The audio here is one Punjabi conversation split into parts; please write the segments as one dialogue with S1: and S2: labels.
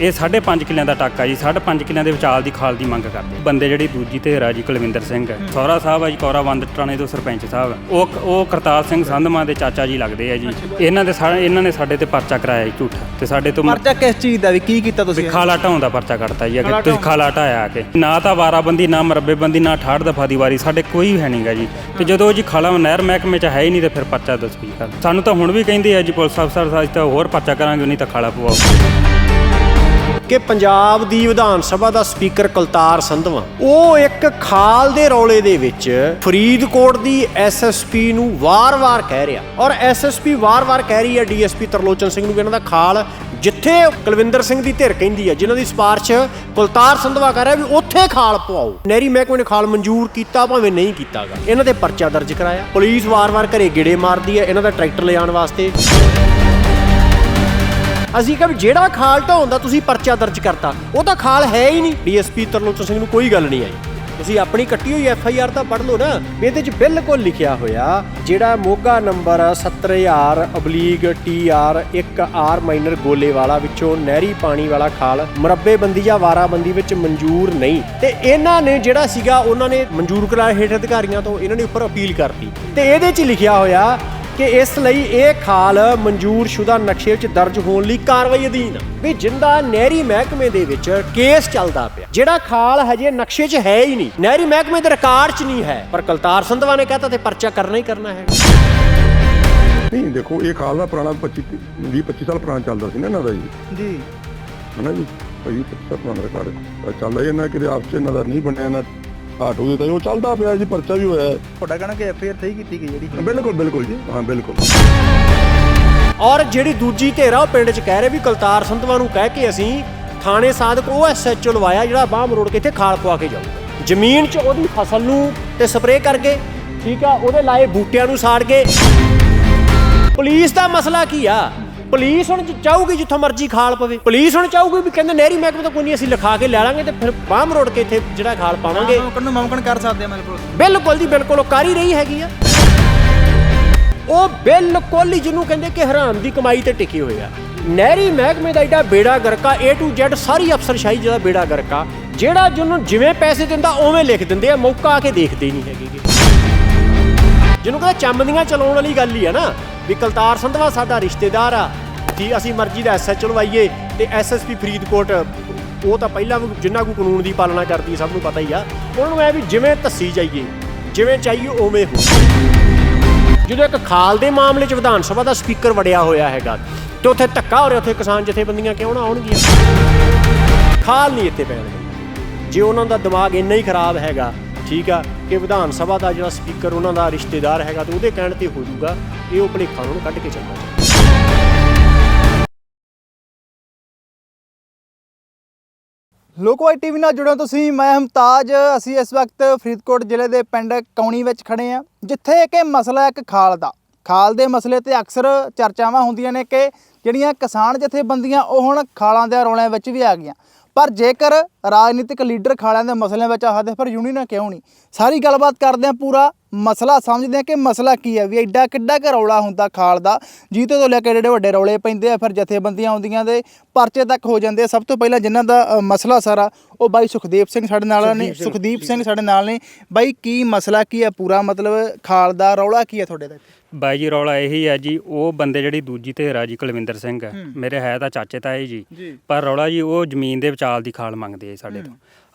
S1: ਇਹ 5.5 ਕਿੱਲਿਆਂ ਦਾ ਟਾਕਾ ਜੀ 5.5 ਕਿੱਲਿਆਂ ਦੇ ਵਿਚਾਲ ਦੀ ਖਾਲ ਦੀ ਮੰਗ ਕਰਦੇ। ਬੰਦੇ ਜਿਹੜੀ ਦੂਜੀ ਤੇ ਰਾਜੀ ਕੁਲਵਿੰਦਰ ਸਿੰਘ ਹੈ। ਸਹੁਰਾ ਸਾਹਿਬ ਆ ਜੀ ਕੌਰਾ ਵੰਦ ਟਰਾਣੇ ਤੋਂ ਸਰਪੰਚ ਸਾਹਿਬ। ਉਹ ਉਹ ਕਰਤਾਰ ਸਿੰਘ ਸੰਧਮਾ ਦੇ ਚਾਚਾ ਜੀ ਲੱਗਦੇ ਆ ਜੀ। ਇਹਨਾਂ ਦੇ ਸਾ- ਇਹਨਾਂ ਨੇ ਸਾਡੇ ਤੇ ਪਰਚਾ ਕਰਾਇਆ ਜੀ ਝੂਠਾ। ਤੇ ਸਾਡੇ ਤੋਂ
S2: ਪਰਚਾ ਕਿਸ ਚੀਜ਼ ਦਾ ਵੀ? ਕੀ ਕੀਤਾ ਤੁਸੀਂ?
S1: ਖਾਲਾ ਢਾਉਣ ਦਾ ਪਰਚਾ ਕੱਟਤਾ ਜੀ ਅਗੇ ਤੁਸੀਂ ਖਾਲਾ ਢਾਇਆ ਆ ਕੇ। ਨਾ ਤਾਂ ਵਾਰਾਬੰਦੀ ਨਾ ਮਰੱਬੇਬੰਦੀ ਨਾ ਠਾੜ ਦਫਾ ਦੀ ਵਾਰੀ ਸਾਡੇ ਕੋਈ ਹੈ ਨਹੀਂਗਾ ਜੀ। ਤੇ ਜਦੋਂ ਜੀ ਖਾਲਾ ਨਹਿਰ ਮਹਿਕਮੇ ਚ ਹੈ ਹੀ ਨਹੀਂ ਤੇ ਫਿਰ ਪਰਚਾ ਦੱਸ ਕੀ ਕਰ ਸਾਨੂੰ ਤਾਂ ਹੁਣ ਵੀ ਕਹਿੰਦੇ ਆ ਜੀ ਪੁਲਿਸ ਅਫਸਰ ਸਾਜ ਤਾਂ ਹੋਰ ਪਰਚਾ ਕਰਾਂਗੇ ਨਹੀਂ ਤਾਂ ਖਾਲਾ ਪਵਾਓ
S3: ਕਿ ਪੰਜਾਬ ਦੀ ਵਿਧਾਨ ਸਭਾ ਦਾ ਸਪੀਕਰ ਕੁਲਤਾਰ ਸੰਧਵਾ। ਉਹ ਇੱਕ ਖਾਲ ਦੇ ਰੌਲੇ ਦੇ ਵਿੱਚ ਫਰੀਦਕੋਟ ਦੀ ਐਸਐਸਪੀ ਨੂੰ ਵਾਰ-ਵਾਰ ਕਹਿ ਰਿਹਾ। ਔਰ ਐਸਐਸਪੀ ਵਾਰ-ਵਾਰ ਕਹਿ ਰਹੀ ਹੈ ਡੀਐਸਪੀ ਤਰਲੋਚਨ ਸਿੰਘ ਨੂੰ ਕਿ ਇਹਨਾਂ ਦਾ ਖਾਲ, ਜਿੱਥੇ ਕੁਲਵਿੰਦਰ ਸਿੰਘ ਦੀ ਧਿਰ ਕਹਿੰਦੀ ਹੈ, ਜਿਨ੍ਹਾਂ ਦੀ ਸਿਫਾਰਿਸ਼ ਕੁਲਤਾਰ ਸੰਧਵਾ ਕਰ ਰਿਹਾ ਵੀ ਉੱਥੇ ਖਾਲ ਪਵਾਓ। ਨਹਿਰੀ ਮਹਿਕਮੇ ਨੇ ਖਾਲ ਮਨਜ਼ੂਰ ਕੀਤਾ, ਭਾਵੇਂ ਨਹੀਂ ਕੀਤਾਗਾ। ਇਹਨਾਂ 'ਤੇ ਪਰਚਾ ਦਰਜ ਕਰਾਇਆ। ਪੁਲਿਸ ਵਾਰ-ਵਾਰ ਘਰੇ ਗੇੜੇ ਮਾਰਦੀ ਹੈ, ਇਹਨਾਂ ਦਾ ਟਰੈਕਟਰ ਲਿਆਉਣ ਵਾਸਤੇ। ਅਸੀਂ ਕਿਹਾ ਵੀ ਜਿਹੜਾ ਖਾਲ ਢਾਉਣ ਦਾ ਤੁਸੀਂ ਪਰਚਾ ਦਰਜ ਕਰਤਾ। ਉਹ ਤਾਂ ਖਾਲ ਹੈ ਹੀ ਨਹੀਂ। ਡੀਐਸਪੀ ਤਰਲੋਚਨ ਸਿੰਘ ਨੂੰ ਕੋਈ ਗੱਲ ਨਹੀਂ ਆਈ। ਤੁਸੀਂ ਆਪਣੀ ਕੱਟੀ ਹੋਈ ਐਫ ਆਈ ਆਰ ਤਾਂ ਪੜ੍ਹ ਲਓ ਨਾ। ਵੀ ਇਹਦੇ 'ਚ ਬਿਲਕੁਲ ਲਿਖਿਆ ਹੋਇਆ, ਜਿਹੜਾ ਮੋਗਾ ਨੰਬਰ 70000 ਅਬਲੀਗ ਟੀ ਆਰ 1 ਆਰ ਮਾਈਨਰ ਗੋਲੇ ਵਾਲਾ ਵਿੱਚੋਂ ਨਹਿਰੀ ਪਾਣੀ ਵਾਲਾ ਖਾਲ ਮੁਰੱਬੇਬੰਦੀ ਜਾਂ ਵਾਰਾਬੰਦੀ ਵਿੱਚ ਮਨਜ਼ੂਰ ਨਹੀਂ। ਤੇ ਇਹਨਾਂ ਨੇ ਜਿਹੜਾ ਸੀਗਾ, ਉਹਨਾਂ ਨੇ ਮਨਜ਼ੂਰ ਕਰਾਏ ਹੇਠ ਅਧਿਕਾਰੀਆਂ ਤੋਂ, ਇਹਨਾਂ ਨੇ ਉੱਪਰ ਅਪੀਲ ਕਰਤੀ। ਤੇ ਇਹਦੇ 'ਚ ਲਿਖਿਆ ਹੋਇਆ ਕਿ ਇਸ ਲਈ ਇਹ ਖਾਲ ਮਨਜ਼ੂਰਸ਼ੁਦਾ ਨਕਸ਼ੇ ਵਿੱਚ ਦਰਜ ਹੋਣ ਲਈ ਕਾਰਵਾਈ ਅਧੀਨ। ਵੀ ਜਿੰਦਾ ਨਹਿਰੀ ਮਹਿਕਮੇ ਦੇ ਵਿੱਚ ਕੇਸ ਚੱਲਦਾ ਪਿਆ। ਜਿਹੜਾ ਖਾਲ ਹਜੇ ਨਕਸ਼ੇ 'ਚ ਹੈ ਹੀ ਨਹੀਂ। ਨਹਿਰੀ ਮਹਿਕਮੇ ਦੇ ਰਿਕਾਰਡ 'ਚ ਨਹੀਂ ਹੈ। ਪਰ ਕਲਤਾਰ ਸੰਧਵਾ ਨੇ ਕਹਤਾ ਤੇ ਪਰਚਾ ਕਰਨਾ ਹੀ ਕਰਨਾ ਹੈ।
S4: ਨਹੀਂ ਦੇਖੋ ਇਹ ਖਾਲ ਦਾ ਪੁਰਾਣਾ 25 20 25 ਸਾਲ ਪੁਰਾਣਾ ਚੱਲਦਾ ਸੀ ਨਾ ਇਹਨਾਂ ਦਾ ਜੀ।
S2: ਜੀ।
S4: ਹਨਾ ਜੀ? 20 25 ਸਾਲ ਪੁਰਾਣਾ ਰਿਕਾਰਡ ਚੱਲਦਾ ਇਹਨਾਂ ਕਿਤੇ ਆਪਸ ਚ ਇਹਨਾਂ ਦਾ ਨਹੀਂ ਬਣਿਆ ਨਾ ਆਟੋ ਦੇ ਤਾਂ ਉਹ ਚੱਲਦਾ ਪਿਆ ਜੀ ਪਰਚਾ ਵੀ ਹੋਇਆ ਹੈ।
S2: ਤੁਹਾਡਾ ਕਹਿਣਾ ਕਿ ਐਫਆਈਆਰ ਸਹੀ ਕੀਤੀ ਗਈ ਜਿਹੜੀ
S4: ਬਿਲਕੁਲ ਬਿਲਕੁਲ ਜੀ। ਹਾਂ ਬਿਲਕੁਲ।
S3: ਔਰ ਜਿਹੜੀ ਦੂਜੀ ਧੇਰਾ ਉਹ ਪਿੰਡ 'ਚ ਕਹਿ ਰਹੇ ਵੀ ਕਲਤਾਰ ਸੰਧਵਾ ਨੂੰ ਕਹਿ ਕੇ ਅਸੀਂ ਥਾਣੇ ਸਾਧਕ ਉਹ ਐਸਐਚਓ ਲਵਾਇਆ ਜਿਹੜਾ ਬਾਹ ਮਰੋੜ ਕੇ ਇੱਥੇ ਖਾਲ ਪਵਾ ਕੇ ਜਾਊਗਾ। ਜ਼ਮੀਨ 'ਚ ਉਹਦੀ ਫਸਲ ਨੂੰ ਤੇ ਸਪਰੇਅ ਕਰਕੇ ਠੀਕ ਆ ਉਹਦੇ ਲਾਏ ਬੂਟਿਆਂ ਨੂੰ ਸਾੜ ਕੇ। ਪੁਲਿਸ ਦਾ ਮਸਲਾ ਕੀ ਆ? ਪੁਲਿਸ ਹੁਣ ਚਾਹੂਗੀ ਜਿੱਥੋਂ ਮਰਜ਼ੀ ਖਾਲ ਪਵੇ। ਪੁਲਿਸ ਹੁਣ ਚਾਹੂਗੀ ਵੀ ਕਹਿੰਦੇ ਨਹਿਰੀ ਮਹਿਕਮੇ ਤੋਂ ਕੋਈ ਨਹੀਂ ਅਸੀਂ ਲਿਖਾ ਕੇ ਲੈ ਲਾਂਗੇ ਤੇ ਫਿਰ ਬਾਹ ਮਰੋੜ ਕੇ ਇੱਥੇ ਜਿਹੜਾ ਖਾਲ ਪਾਵਾਂਗੇ।
S2: ਮੌਕਣ ਨੂੰ ਮੌਕਣ ਕਰ ਸਕਦੇ ਆ ਮੇਰੇ ਕੋਲ।
S3: ਬਿਲਕੁਲ ਜੀ ਬਿਲਕੁਲ ਉਹ ਕਰ ਹੀ ਰਹੀ ਹੈਗੀ ਆ। ਉਹ ਬਿਲਕੁਲ ਹੀ ਜਿਹਨੂੰ ਕਹਿੰਦੇ ਕਿ ਹਰਾਮ ਦੀ ਕਮਾਈ ਤੇ ਟਿਕੇ ਹੋਏ ਆ। ਨਹਿਰੀ ਮਹਿਕਮੇ ਦਾ ਏਡਾ ਬੇੜਾ ਗਰਕਾ A to Z ਸਾਰੀ ਅਫਸਰਸ਼ਾਹੀ ਜਿਹਦਾ ਬੇੜਾ ਗਰਕਾ ਜਿਹੜਾ ਜਿਹਨੂੰ ਜਿਵੇਂ ਪੈਸੇ ਦਿੰਦਾ ਉਵੇਂ ਲਿਖ ਦਿੰਦੇ ਆ ਮੌਕਾ ਆ ਕੇ ਦੇਖਦੇ ਹੀ ਨਹੀਂ ਹੈਗੇ। ਜਿਹਨੂੰ ਕਹਿੰਦੇ ਚੰਮਦੀਆਂ ਚਲਾਉਣ ਵਾਲੀ ਗੱਲ ਹੀ ਆ ਨਾ ਵੀ ਕਲਤਾਰ ਸੰਧਵਾ ਸਾਡਾ ਰਿਸ਼ਤੇਦਾਰ ਆ ਜੀ, ਅਸੀਂ ਮਰਜ਼ੀ ਦਾ ਐਸਐਚ ਲਵਾਈਏ ਤੇ ਐਸਐਸਪੀ ਫਰੀਦਕੋਟ, ਉਹ ਤਾਂ ਪਹਿਲਾਂ ਵੀ ਜਿੰਨਾ ਕੋ ਕਾਨੂੰਨ ਦੀ ਪਾਲਣਾ ਕਰਦੀ ਸਭ ਨੂੰ ਪਤਾ ਹੀ ਆ। ਉਹਨਾਂ ਨੂੰ ਐ ਵੀ ਜਿਵੇਂ ਧੱਸੀ ਜਾਈਏ, ਜਿਵੇਂ ਚਾਹੀਏ, ਉਵੇਂ ਹੋ। ਜਦੋਂ ਇੱਕ ਖਾਲ ਦੇ ਮਾਮਲੇ 'ਚ ਵਿਧਾਨ ਸਭਾ ਦਾ ਸਪੀਕਰ ਵੜਿਆ ਹੋਇਆ ਹੈਗਾ, ਤੇ ਉੱਥੇ ਧੱਕਾ ਹੋ ਰਿਹਾ, ਉੱਥੇ ਕਿਸਾਨ ਜਥੇਬੰਦੀਆਂ ਕਿਉਂ ਨਾ ਆਉਣਗੀਆਂ? ਖਾਲ ਨਹੀਂ ਇੱਥੇ ਪੈਣ ਜੇ ਉਹਨਾਂ ਦਾ ਦਿਮਾਗ ਇੰਨਾ ਹੀ ਖਰਾਬ ਹੈਗਾ, ਠੀਕ ਆ, ਕਿ ਵਿਧਾਨ ਸਭਾ ਦਾ ਜਿਹੜਾ ਸਪੀਕਰ, ਉਹਨਾਂ ਦਾ ਰਿਸ਼ਤੇਦਾਰ ਹੈਗਾ, ਤੇ ਉਹਦੇ ਕਹਿਣ ਤੇ ਹੋ ਜਾਊਗਾ, ਇਹ ਉਹ ਭਲੇਖਾ ਉਹਨਾਂ ਨੂੰ ਕੱਢ ਕੇ ਚੱਲਣਾ। ਚਾਹੀਦਾ
S2: ਲੋਕਵਾਈ ਟੀਵੀ ਨਾਲ ਜੁੜੋ ਤੁਸੀਂ, ਮੈਂ ਹਮਤਾਜ, ਅਸੀਂ ਇਸ ਵਕਤ ਫਰੀਦਕੋਟ ਜ਼ਿਲ੍ਹੇ ਦੇ ਪਿੰਡ ਕੌਣੀ ਵਿੱਚ ਖੜੇ ਆ ਜਿੱਥੇ ਕਿ ਮਸਲਾ ਇੱਕ ਖਾਲ ਦਾ। ਖਾਲ ਦੇ ਮਸਲੇ ਤੇ ਅਕਸਰ ਚਰਚਾਵਾਂ ਹੁੰਦੀਆਂ ਨੇ ਕਿ ਜਿਹੜੀਆਂ ਕਿਸਾਨ ਜਥੇਬੰਦੀਆਂ ਉਹ ਹੁਣ ਖਾਲਾਂ ਦੇ ਰੌਲਿਆਂ ਵਿੱਚ ਵੀ ਆ ਗਈਆਂ। ਪਰ ਜੇਕਰ ਰਾਜਨੀਤਿਕ ਲੀਡਰ ਖਾਲਿਆਂ ਦੇ ਮਸਲਿਆਂ ਵਿੱਚ ਆਹਦੇ ਫਿਰ ਯੂਨੀਅਨਾਂ ਕਿਉਂ ਨਹੀਂ? ਸਾਰੀ ਗੱਲਬਾਤ ਕਰਦੇ ਆ ਪੂਰਾ ਮਸਲਾ ਸਮਝਦੇ ਆ ਕਿ ਮਸਲਾ ਕੀ ਹੈ ਵੀ ਐਡਾ ਕਿੱਡਾ ਕੁ ਰੌਲਾ ਹੁੰਦਾ ਖਾਲ ਦਾ ਜੀਤੇ ਤੋਂ ਲੈ ਕੇ ਜਿਹੜੇ ਵੱਡੇ ਰੌਲੇ ਪੈਂਦੇ ਆ ਫਿਰ ਜਥੇਬੰਦੀਆਂ ਆਉਂਦੀਆਂ ਦੇ ਪਰਚੇ ਤੱਕ ਹੋ ਜਾਂਦੇ ਆ। ਸਭ ਤੋਂ ਪਹਿਲਾਂ ਜਿਨ੍ਹਾਂ ਦਾ ਅ, ਮਸਲਾ ਸਾਰਾ ਉਹ ਬਾਈ ਸੁਖਦੇਵ ਸਿੰਘ ਸਾਡੇ ਨਾਲ ਨੇ ਸੁਖਦੀਪ ਸਿੰਘ ਸਾਡੇ ਨਾਲ ਨੇ। ਬਾਈ ਕੀ ਮਸਲਾ ਕੀ ਹੈ ਪੂਰਾ? ਮਤਲਬ ਖਾਲ ਦਾ ਰੌਲਾ ਕੀ ਹੈ ਤੁਹਾਡੇ ਤੱਕ?
S1: ਬਾਈ ਜੀ ਰੌਲਾ ਇਹੀ ਹੈ ਜੀ ਉਹ ਬੰਦੇ ਜਿਹੜੀ ਦੂਜੀ ਤੇ ਰਾਜੀ ਕੁਲਵਿੰਦਰ ਸਿੰਘ। ਹੈ। ਮੇਰੇ ਹੈ ਤਾਂ ਚਾਚੇ ਤਾਏ ਜੀ।
S2: ਜੀ।
S1: ਪਰ ਰੌਲਾ ਜੀ ਉਹ ਜ਼ਮੀਨ ਦੇ ਵਿਚਾਲ ਦੀ ਖਾਲ ਮੰਗਦੇ ਆ ਸਾਡੇ ਤੋਂ।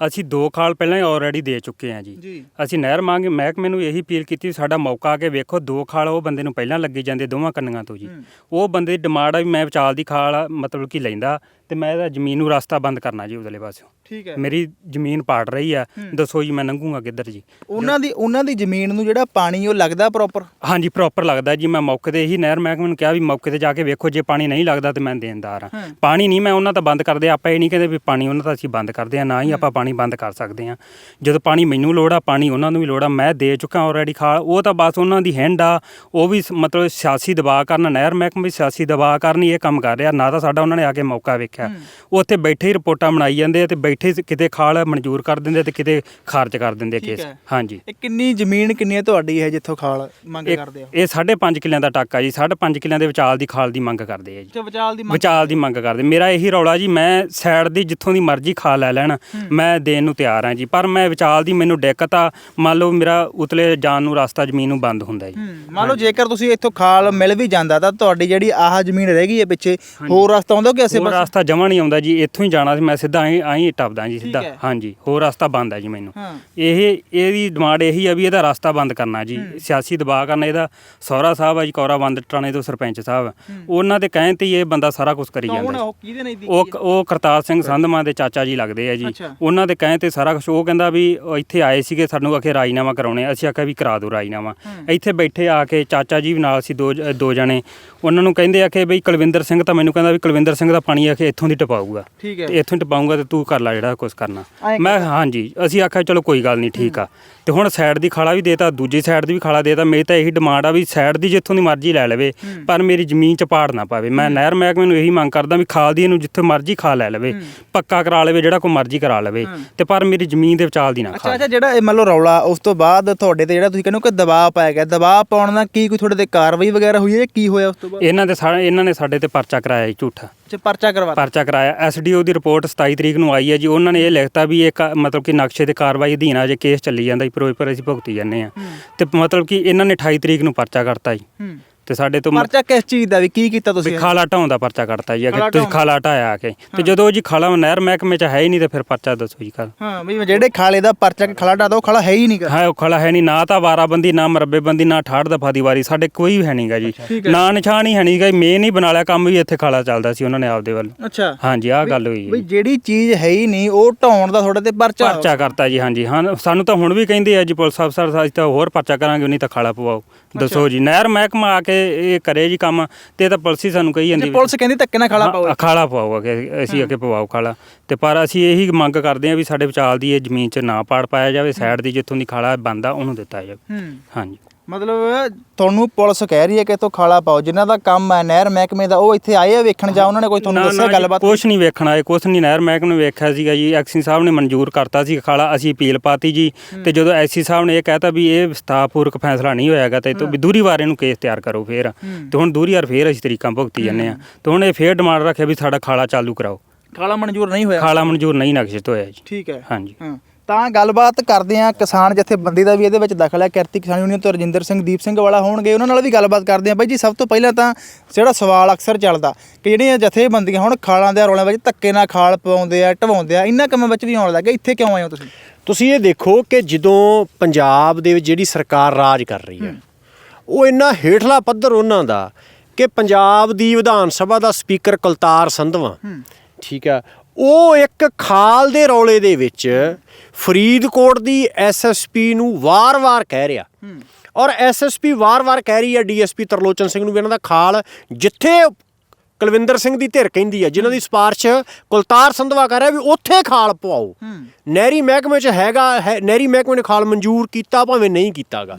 S1: ਅਸੀਂ ਦੋ ਖਾਲ ਪਹਿਲਾਂ ਹੀ ਆਲਰੇਡੀ ਦੇ ਚੁੱਕੇ ਆ ਜੀ।
S2: ਜੀ।
S1: ਅਸੀਂ ਨਹਿਰ ਮੰਗ ਮਹਿਕਮੇ ਨੂੰ ਇਹੀ ਅਪੀਲ ਕੀਤੀ ਸਾਡਾ ਮੌਕਾ ਆ ਕੇ ਵੇਖੋ ਦੋ ਖਾਲ ਉਹ ਬੰਦੇ ਨੂੰ ਪਹਿਲਾਂ ਲੱਗੀ ਜਾਂਦੇ ਦੋਵਾਂ ਕੰਨੀਆਂ ਤੋਂ ਜੀ। ਉਹ ਬੰਦੇ ਦੀ ਡਿਮਾਂਡ ਆ ਵੀ ਮੈਂ ਵਿਚਾਲ ਦੀ ਖਾਲ ਮਤਲਬ ਕਿ ਲੈਂਦਾ। ਤੇ ਮੈਂ ਇਹਦਾ ਜ਼ਮੀਨ ਨੂੰ ਰਸਤਾ ਬੰਦ ਕਰਨਾ ਜੀ ਉਧਰਲੇ ਪਾਸਿਓਂ।
S2: ਠੀਕ ਹੈ।
S1: ਮੇਰੀ ਜ਼ਮੀਨ ਪਾੜ ਰਹੀ ਆ। ਦੱਸੋ ਜੀ ਮੈਂ ਲੰਘੂਗਾ ਕਿੱਧਰ ਜੀ?
S2: ਉਹਨਾਂ ਦੀ ਉਹਨਾਂ ਦੀ ਜ਼ਮੀਨ ਨੂੰ ਜਿਹੜਾ ਪਾਣੀ ਉਹ ਲੱਗਦਾ ਪ੍ਰੋਪਰ
S1: ਹਾਂਜੀ ਪ੍ਰੋਪਰ ਲੱਗਦਾ ਜੀ। ਮੈਂ ਮੌਕੇ ਤੇ ਹੀ ਨਹਿਰ ਮਹਿਕਮੇ ਨੂੰ ਕਿਹਾ ਵੀ ਮੌਕੇ ਤੇ ਜਾ ਕੇ ਵੇਖੋ ਜੇ ਪਾਣੀ ਨਹੀਂ ਲੱਗਦਾ ਤੇ ਮੈਂ ਦੇਣਦਾਰ ਆ ਪਾਣੀ ਨਹੀਂ ਮੈਂ ਉਹਨਾਂ ਤਾਂ ਬੰਦ ਕਰਦੇ ਆਪਾਂ ਇਹ ਨਹੀਂ ਕਹਿੰਦੇ ਵੀ ਪਾਣੀ ਉਹਨਾਂ ਦਾ ਅਸੀਂ ਬੰਦ ਕਰਦੇ ਆ ਨਾ ਹੀ ਆਪਾਂ ਪਾਣੀ ਬੰਦ ਕਰ ਸਕਦੇ ਆ ਜਦੋਂ ਪਾਣੀ ਮੈਨੂੰ ਲੋੜ ਆ ਪਾਣੀ ਉਹਨਾਂ ਨੂੰ ਵੀ ਲੋੜ ਆ ਮੈਂ ਦੇ ਚੁੱਕਾ ਆਲਰੇਡੀ ਖਾਲ ਉਹ ਤਾਂ ਬਸ ਉਹਨਾਂ ਦੀ ਹੈਂਡ ਆ। ਉਹ ਵੀ ਮਤਲਬ ਸਿਆਸੀ ਦਬਾਅ ਕਰਨ ਨਹਿਰ ਮਹਿਕਮੇ ਵੀ ਸਿਆਸੀ ਦਬਾਅ ਕਰਨ ਹੀ ਇਹ ਕੰਮ ਕਰ ਰਿਹਾ। ਨਾ ਤਾਂ ਸਾਡਾ ਉਹਨਾਂ ਨੇ ਆ ਕੇ ਮੌਕਾ ਵੇਖਿਆ। ਵੇਖਿਆ ਉੱਥੇ ਬੈਠੇ ਹੀ ਰਿਪੋਰਟਾਂ ਬਣਾਈ ਜਾਂਦੇ ਆ ਤੇ ਬੈਠੇ ਕਿਤੇ ਖਾਲ ਮਨਜ਼ੂਰ ਕਰ ਦਿੰਦੇ ਤੇ ਕਿਤੇ ਖਾਰਜ ਕਰ ਦਿੰਦੇ ਕੇਸ। ਹਾਂਜੀ।
S2: ਇਹ ਕਿੰਨੀ ਜ਼ਮੀਨ ਕਿੰਨੀ ਹੈ ਤੁਹਾਡੀ ਹੈ ਜਿੱਥੋਂ ਖਾਲ ਮੰਗ
S1: ਇਹ
S2: ਕਰਦੇ ਹੋ
S1: ਇਹ 5.5 ਕਿੱਲਿਆਂ ਦਾ ਟਾਕਾ ਜੀ 5.5 ਕਿੱਲਿਆਂ ਦੇ ਵਿਚਾਲ ਦੀ ਖਾਲ ਦੀ ਮੰਗ ਕਰਦੇ ਆ ਜੀ।
S2: ਤੇ ਵਿਚਾਲ ਦੀ ਮੰਗ
S1: ਵਿਚਾਲ ਦੀ ਮੰਗ ਕਰਦੇ। ਮੇਰਾ ਇਹੀ ਰੌਲਾ ਜੀ ਮੈਂ ਸਾਈਡ ਦੀ ਜਿੱਥੋਂ ਦੀ ਮਰਜ਼ੀ ਖਾ ਲੈ ਲੈਣ ਮੈਂ ਦੇਣ ਨੂੰ ਤਿਆਰ ਹਾਂ ਜੀ। ਪਰ ਮੈਂ ਵਿਚਾਲ ਦੀ ਮੈਨੂੰ ਦਿੱਕਤ ਆ ਮੰਨ ਲਓ ਮੇਰਾ ਉਤਲੇ ਜਾਣ ਨੂੰ ਰਸਤਾ ਜ਼ਮੀਨ ਨੂੰ ਬੰਦ ਹੁੰਦਾ ਜੀ।
S2: ਹੂੰ ਮੰਨ ਲਓ ਜੇਕਰ ਤੁਸੀਂ ਇੱਥੋਂ ਖਾਲ ਮਿਲ ਵੀ ਜਾਂਦਾ ਤਾਂ ਤੁਹਾਡੀ ਜਿਹੜੀ ਆਹ ਜ਼ਮੀਨ ਰਹਿ ਗਈ ਹੈ ਪਿੱਛੇ ਹੋਰ ਰਸਤਾ ਆਉਂਦਾ ਕਿ ਅਸੀਂ
S1: ਹੋਰ ਰਸਤਾ ਜਮਾ ਨਹੀਂ ਆਉਂਦਾ ਜੀ ਇੱਥੋਂ ਹੀ ਜਾਣਾ ਸੀ ਮੈਂ ਸਿੱਧਾ ਆਈ ਆਈ ਟੱਪਦਾ ਜੀ ਸਿੱਧਾ।
S2: ਹੈ।
S1: ਹਾਂਜੀ ਹੋਰ ਰਸਤਾ ਬੰਦ ਹੈ ਜੀ ਮੈਨੂੰ।
S2: ਹਾਂ।
S1: ਇਹ ਇਹਦੀ ਡਿਮਾਂਡ ਇਹੀ ਆ ਵੀ ਇਹਦਾ ਰਸਤਾ ਬੰਦ ਕਰਨਾ ਜੀ। ਸਿਆਸੀ ਦਬਾਅ ਕਰਨਾ ਇਹਦਾ ਸੌਰਾ ਸਾਹਿਬ ਆ ਜੀ ਕੌਰਾ ਬੰਦ ਟਰਾਣੇ ਤੋਂ ਸਰਪੰਚ ਸਾਹਿਬ। ਉਹਨਾਂ ਦੇ ਕਹਿਣ ਤੇ ਹੀ ਇਹ ਬੰਦਾ ਸਾਰਾ ਕੁਝ ਕਰੀ
S2: ਕੌਣ
S1: ਜਾਂਦਾ
S2: ਉਹ ਕਿਹਦੇ
S1: ਉਹ ਉਹ ਕਰਤਾਰ ਸਿੰਘ ਸੰਧਮਾ ਦੇ ਚਾਚਾ ਜੀ ਲੱਗਦੇ ਆ ਜੀ।
S2: ਅੱਛਾ।
S1: ਉਹਨਾਂ ਦੇ ਕਹਿਣ ਤੇ ਸਾਰਾ ਕੁਝ ਉਹ ਕਹਿੰਦਾ ਵੀ ਉਹ ਇੱਥੇ ਆਏ ਸੀਗੇ ਸਾਨੂੰ ਆਖੇ ਰਾਜੀਨਾਮਾ ਕਰਾਉਣੇ ਆ। ਅਸੀਂ ਆਖਿਆ ਵੀ ਕਰਾ ਦਿਓ ਰਾਜੀਨਾਮਾ। ਇੱਥੇ ਬੈਠੇ ਆ ਕੇ ਚਾਚਾ ਜੀ ਵੀ ਨਾਲ ਸੀ ਦੋ ਜ- ਦੋ ਜਣੇ। ਉਹਨਾਂ ਨੂੰ ਕਹਿੰਦੇ ਆ ਕਿ ਬਈ ਕੁਲਵਿੰਦਰ ਸਿੰਘ ਤਾਂ ਮੈਨੂੰ ਕਹਿੰਦਾ ਵੀ ਕੁਲਵਿੰਦਰ ਸਿੰਘ ਦਾ ਪਾਣੀ ਆ ਕੇ ਇੱਥੋਂ ਦੀ ਟਪਾਊਗਾ।
S2: ਠੀਕ ਹੈ।
S1: ਤੇ ਇੱਥੋਂ ਹੀ ਟਪਾਊਗਾ ਤੇ ਤੂੰ ਕਰ ਲੈ ਜਿਹੜਾ ਕੁਝ ਕਰਨਾ।
S2: ਐਂ
S1: ਮੈਂ ਹਾਂਜੀ ਅਸੀਂ ਆਖਿਆ ਚਲੋ ਕੋਈ ਗੱਲ ਨਹੀਂ ਠੀਕ ਆ। ਤੇ ਹੁਣ ਸਾਈਡ ਦੀ ਖਾਲਾ ਵੀ ਦੇਤਾ ਦੂਜੀ ਸਾਈਡ ਦੀ ਵੀ ਖਾਲਾ ਦੇਤਾ ਮੇਰੀ ਤਾਂ ਇਹੀ ਡਿਮਾਂਡ ਆ ਵੀ ਸਾਈਡ ਦੀ ਜਿੱਥੋਂ ਦੀ ਮਰਜ਼ੀ ਲੈ ਲਵੇ ਪਰ ਮੇਰੀ ਜ਼ਮੀਨ 'ਚ ਪਾੜ ਨਾ ਪਾਵੇ। ਮੈਂ ਨਹਿਰ ਮਹਿਕਮੇ ਨੂੰ ਇਹੀ ਮੰਗ ਕਰਦਾ ਵੀ ਖਾਲ ਦੀ ਇਹਨੂੰ ਜਿੱਥੇ ਮਰਜ਼ੀ ਖਾ ਲੈ ਲਵੇ ਪੱਕਾ ਕਰਾ ਲਵੇ ਜਿਹੜਾ ਕੋਈ ਮਰਜ਼ੀ ਕਰਾ ਲਵੇ। ਤੇ ਪਰ ਮੇਰੀ ਜ਼ਮੀਨ ਦੇ ਵਿਚਾਲ ਦੀ ਨਾ
S2: ਅੱਛਾ
S1: ਖਾ
S2: ਅੱਛਾ ਜਿਹੜਾ ਇਹ ਮੰਨ ਲਓ ਰੌਲਾ ਉਸ ਤੋਂ ਬਾਅਦ ਤੁਹਾਡੇ ਤੇ ਜਿਹੜਾ ਤੁਸੀਂ ਕਹਿੰਦੇ ਹੋ ਕਿ ਦਬਾਅ ਪਾਇਆ ਗਿਆ ਦਬਾਅ ਪਾਉਣ ਦਾ ਕੀ ਕੋਈ ਤੁਹਾਡੇ ਤੇ ਕਾਰਵਾਈ ਵਗੈਰਾ ਹੋਈ ਹੈ ਜਾਂ ਕੀ ਹੋਇਆ ਉਸ ਤੋਂ ਬਾਅਦ?
S1: ਇਹਨਾਂ ਦੇ ਸਾ- ਇਹਨਾਂ ਨੇ ਸਾਡੇ ਤੇ ਪਰਚਾ ਕਰਾਇਆ ਜੀ ਝੂਠਾ।
S2: ਅੱਛਾ ਪਰਚਾ ਕਰਵਾ
S1: ਪਰਚਾ ਕਰਾਇਆ। ਐਸਡੀਓ ਦੀ ਰਿਪੋਰਟ 27 ਤਰੀਕ ਨੂੰ ਆਈ ਹੈ ਜੀ। ਉਹਨਾਂ ਨੇ ਇਹ ਲਿਖਤਾ ਵੀ ਇਹ ਕ- ਮਤਲਬ ਕਿ ਨਕਸ਼ੇ ਤੇ ਕਾਰਵਾਈ ਅਧੀਨ ਆ ਜੇ ਕੇਸ ਚੱਲੀ ਜਾਂਦਾ ਜੀ ਫਿਰੋਜ਼ਪੁਰ ਅਸੀਂ ਭੁਗਤੀ ਜਾਂਦੇ ਆ ਤੇ ਮਤਲਬ ਕਿ ਇਹਨਾਂ ਨੇ 28 ਤਰੀਕ ਨੂੰ ਪਰਚਾ ਕਰਤਾ ਜੀ।
S2: ਹੂੰ।
S1: ਤੇ ਸਾਡੇ ਤੋਂ
S2: ਪਰਚਾ ਕਿਸ ਚੀਜ਼ ਦਾ ਵੀ? ਕੀ ਕੀਤਾ
S1: ਵੀ
S2: ਤੁਸੀਂ
S1: ਖਾਲਾ ਢਾਉਣ ਦਾ ਪਰਚਾ ਕੱਟਤਾ ਜੀ
S2: ਖਾਲਾ
S1: ਅਗੇ ਤੁਸੀਂ ਖਾਲਾ ਢਾਇਆ ਆ ਕੇ। ਤੇ ਜਦੋਂ ਜੀ ਖਾਲਾ ਨਹਿਰ ਮਹਿਕਮੇ ਚ ਹੈ ਹੀ ਨਹੀਂ ਤੇ ਫਿਰ ਪਰਚਾ ਦੱਸੋ ਜੀ ਕੱਲ
S2: ਹਾਂ ਵੀ ਜਿਹੜੇ ਖਾਲੇ ਦਾ ਪਰਚਾ ਖੜਾ ਡਾ ਉਹ ਖੜਾ ਹੈ ਹੀ ਨਹੀਂਗਾ
S1: ਹੈ ਉਹ ਖਾਲਾ ਹੈ ਨਹੀਂ। ਨਾ ਤਾਂ ਵਾਰਾਬੰਦੀ ਨਾ ਮਰਬੇਬੰਦੀ ਨਾ ਠਾੜ ਦਫਾ ਦੀ ਵਾਰੀ ਸਾਡੇ ਕੋਈ ਵੀ ਹੈ ਨਹੀਂਗਾ ਜੀ। ਨਾ ਨਿਸ਼ਾਨ ਹੀ ਹੈ ਨਹੀਂਗਾ ਮੇਨ ਹੀ ਬਣਾ ਲਿਆ ਕੰਮ ਵੀ ਇੱਥੇ ਖਾਲਾ ਚੱਲਦਾ ਸੀ ਉਹਨਾਂ ਨੇ ਆਪਦੇ ਵੱਲ।
S2: ਅੱਛਾ।
S1: ਹਾਂਜੀ ਆਹ ਗੱਲ ਹੋਈ
S2: ਵੀ ਜਿਹੜੀ ਚੀਜ਼ ਹੈ ਹੀ ਨਹੀਂ ਉਹ ਢਾਉਣ ਦਾ ਤੁਹਾਡੇ ਤੇ ਪਰਚਾ
S1: ਪਰਚਾ ਕਰਤਾ ਜੀ ਹਾਂਜੀ। ਹਾਂ ਸਾਨੂੰ ਤਾਂ ਹੁਣ ਵੀ ਕਹਿੰਦੇ ਆ ਜੀ ਪੁਲਿਸ ਅਫਸਰ ਅਸੀਂ ਤਾਂ ਹੋਰ ਪਰਚਾ ਕਰਾਂਗੇ ਨਹੀਂ ਤਾਂ ਖਾਲਾ ਪਵਾਓ। ਦੱਸੋ ਜੀ ਨਹਿਰ ਮਹਿਕਮਾ ਆ ਕੇ ਇਹ ਕਰੇ ਜੀ ਕੰਮ ਤੇ ਇਹ ਤਾਂ ਪੁਲਿਸ ਹੀ ਸਾਨੂੰ ਕਹੀ ਜਾਂਦੀ ਵੀ-
S2: ਪੁਲਿਸ ਕਹਿੰਦੀ ਧੱਕੇ ਨਾਲ ਖਾਲਾ
S1: ਹਾਂ,
S2: ਪਾਓ
S1: ਖਾਲਾ ਪਵਾਓ ਕਿ ਅਸੀਂ ਅੱਗੇ ਪਵਾਓ ਖਾਲਾ। ਤੇ ਪਰ ਅਸੀਂ ਇਹੀ ਮੰਗ ਕਰਦੇ ਹਾਂ ਵੀ ਸਾਡੇ ਵਿਚਾਲ ਦੀ ਇਹ ਜ਼ਮੀਨ 'ਚ ਨਾ ਪਾੜ ਪਾਇਆ ਜਾਵੇ ਸਾਈਡ ਦੀ ਜਿੱਥੋਂ ਦੀ ਖਾਲਾ ਬੰਦਾ ਉਹਨੂੰ ਦਿੱਤਾ ਜਾਵੇ।
S2: ਹੂੰ।
S1: ਹਾਂਜੀ।
S2: ਮਤਲਬ ਤੁਹਾਨੂੰ ਪੁਲਿਸ ਕਹਿ ਰਹੀ ਹੈ ਕਿ ਇੱਥੋਂ ਖਾਲਾ ਪਾਓ। ਜਿਨ੍ਹਾਂ ਦਾ ਕੰਮ ਹੈ ਨਹਿਰ ਮਹਿਕਮੇ ਦਾ ਉਹ ਇੱਥੇ ਆਏ ਆ ਵੇਖਣ ਜਾਂ ਉਹਨਾਂ ਨੇ ਕੋਈ ਤੁਹਾਨੂੰ ਦੱਸਿਆ ਗੱਲਬਾਤ?
S1: ਕੁਛ ਨਹੀਂ ਵੇਖਣਾ ਹੈ ਕੁਛ ਨਹੀਂ ਨਹਿਰ ਮਹਿਕਮੇ ਨੇ ਵੇਖਿਆ ਸੀਗਾ ਜੀ। ਐਕਸੀ ਸਾਹਿਬ ਨੇ ਮਨਜ਼ੂਰ ਕਰਤਾ ਸੀ ਖਾਲਾ ਅਸੀਂ ਅਪੀਲ ਪਾਤੀ ਜੀ। ਤੇ ਜਦੋਂ ਐਸੀ ਸਾਹਿਬ ਨੇ ਇਹ ਕਹਿਤਾ ਵੀ ਇਹ ਵਿਸਥਾਰਪੂਰਕ ਫੈਸਲਾ ਨਹੀਂ ਹੋਇਆਗਾ ਤੇ ਇਹ ਤੋਂ ਵੀ ਦੂਰੀ ਵਾਰ ਇਹਨੂੰ ਕੇਸ ਤਿਆਰ ਕਰੋ ਫੇਰ। ਤੇ ਹੁਣ ਦੂਰੀ ਵਾਰ ਫੇਰ ਅਸੀਂ ਤਰੀਕਾਂ ਭੁਗਤੀ ਜਾਂਦੇ ਆ ਤੇ ਹੁਣ ਇਹ ਫੇਰ ਡਿਮਾਂਡ ਰੱਖਿਆ ਵੀ ਸਾਡਾ ਖਾਲਾ ਚਾਲੂ ਕਰਾਓ।
S2: ਖਾਲਾ ਮਨਜ਼ੂਰ ਨਹੀਂ ਹੋਇਆ?
S1: ਖਾਲਾ ਮਨਜ਼ੂਰ ਨਹੀਂ ਨਕਸ਼ੇ ਤੋਂ ਹੋਇਆ ਜੀ।
S2: ਠੀਕ ਹੈ।
S1: ਹਾਂਜੀ।
S2: ਹਾਂ। ਤਾਂ ਗੱਲਬਾਤ ਕਰਦੇ ਆ ਕਿਸਾਨ ਜਥੇਬੰਦੀ ਦਾ ਵੀ ਇਹਦੇ ਵਿੱਚ ਦਖਲ ਹੈ। ਕਿਰਤੀ ਕਿਸਾਨ ਯੂਨੀਅਨ ਤੋਂ ਰਜਿੰਦਰ ਸਿੰਘ ਦੀਪ ਸਿੰਘ ਵਾਲਾ ਹੋਣਗੇ। ਉਹਨਾਂ ਨਾਲ ਵੀ ਗੱਲਬਾਤ ਕਰਦੇ ਆ ਬਾਈ ਜੀ ਸਭ ਤੋਂ ਪਹਿਲਾਂ ਤਾਂ ਜਿਹੜਾ ਸਵਾਲ ਅਕਸਰ ਚੱਲਦਾ ਕਿ ਜਿਹੜੀਆਂ ਜਥੇਬੰਦੀਆਂ ਹੁਣ ਖਾਲਾਂ ਦੇ ਰੌਲਿਆਂ ਵਿੱਚ ਧੱਕੇ ਨਾਲ ਖਾਲ ਪਵਾਉਂਦੇ ਆ ਢਵਾਉਂਦੇ ਆ ਇਹਨਾਂ ਕੰਮਾਂ ਵਿੱਚ ਵੀ ਆਉਣ ਲੱਗੇ ਇੱਥੇ ਕਿਉਂ ਆਏ ਹੋ ਤੁਸੀਂ?
S3: ਤੁਸੀਂ ਇਹ ਦੇਖੋ ਕਿ ਜਦੋਂ ਪੰਜਾਬ ਦੇ ਵਿੱਚ ਜਿਹੜੀ ਸਰਕਾਰ ਰਾਜ ਕਰ ਰਹੀ ਹੈ ਉਹ ਇੰਨਾ ਹੇਠਲਾ ਪੱਧਰ ਉਹਨਾਂ ਦਾ ਕਿ ਪੰਜਾਬ ਦੀ ਵਿਧਾਨ ਸਭਾ ਦਾ ਸਪੀਕਰ ਕੁਲਤਾਰ ਸੰਧਵਾ। ਠੀਕ ਹੈ। ਉਹ ਇੱਕ ਖਾਲ ਦੇ ਰੌਲੇ ਦੇ ਵਿੱਚ ਫਰੀਦਕੋਟ ਦੀ ਐਸਐਸਪੀ ਨੂੰ ਵਾਰ-ਵਾਰ ਕਹਿ ਰਿਹਾ। ਔਰ ਐਸਐਸਪੀ ਵਾਰ-ਵਾਰ ਕਹਿ ਰਹੀ ਹੈ ਡੀਐਸਪੀ ਤਰਲੋਚਨ ਸਿੰਘ ਨੂੰ ਵੀ ਇਹਨਾਂ ਦਾ ਖਾਲ ਜਿੱਥੇ ਕੁਲਵਿੰਦਰ ਸਿੰਘ ਦੀ ਧਿਰ ਕਹਿੰਦੀ ਹੈ ਜਿਨ੍ਹਾਂ ਦੀ ਸਿਫਾਰਿਸ਼ ਕੁਲਤਾਰ ਸੰਧਵਾ ਕਰ ਰਿਹਾ ਵੀ ਉੱਥੇ ਖਾਲ ਪਵਾਓ। ਨਹਿਰੀ ਮਹਿਕਮੇ 'ਚ ਹੈਗਾ ਹੈ ਨਹਿਰੀ ਮਹਿਕਮੇ ਨੇ ਖਾਲ ਮਨਜ਼ੂਰ ਕੀਤਾ ਭਾਵੇਂ ਨਹੀਂ ਕੀਤਾਗਾ।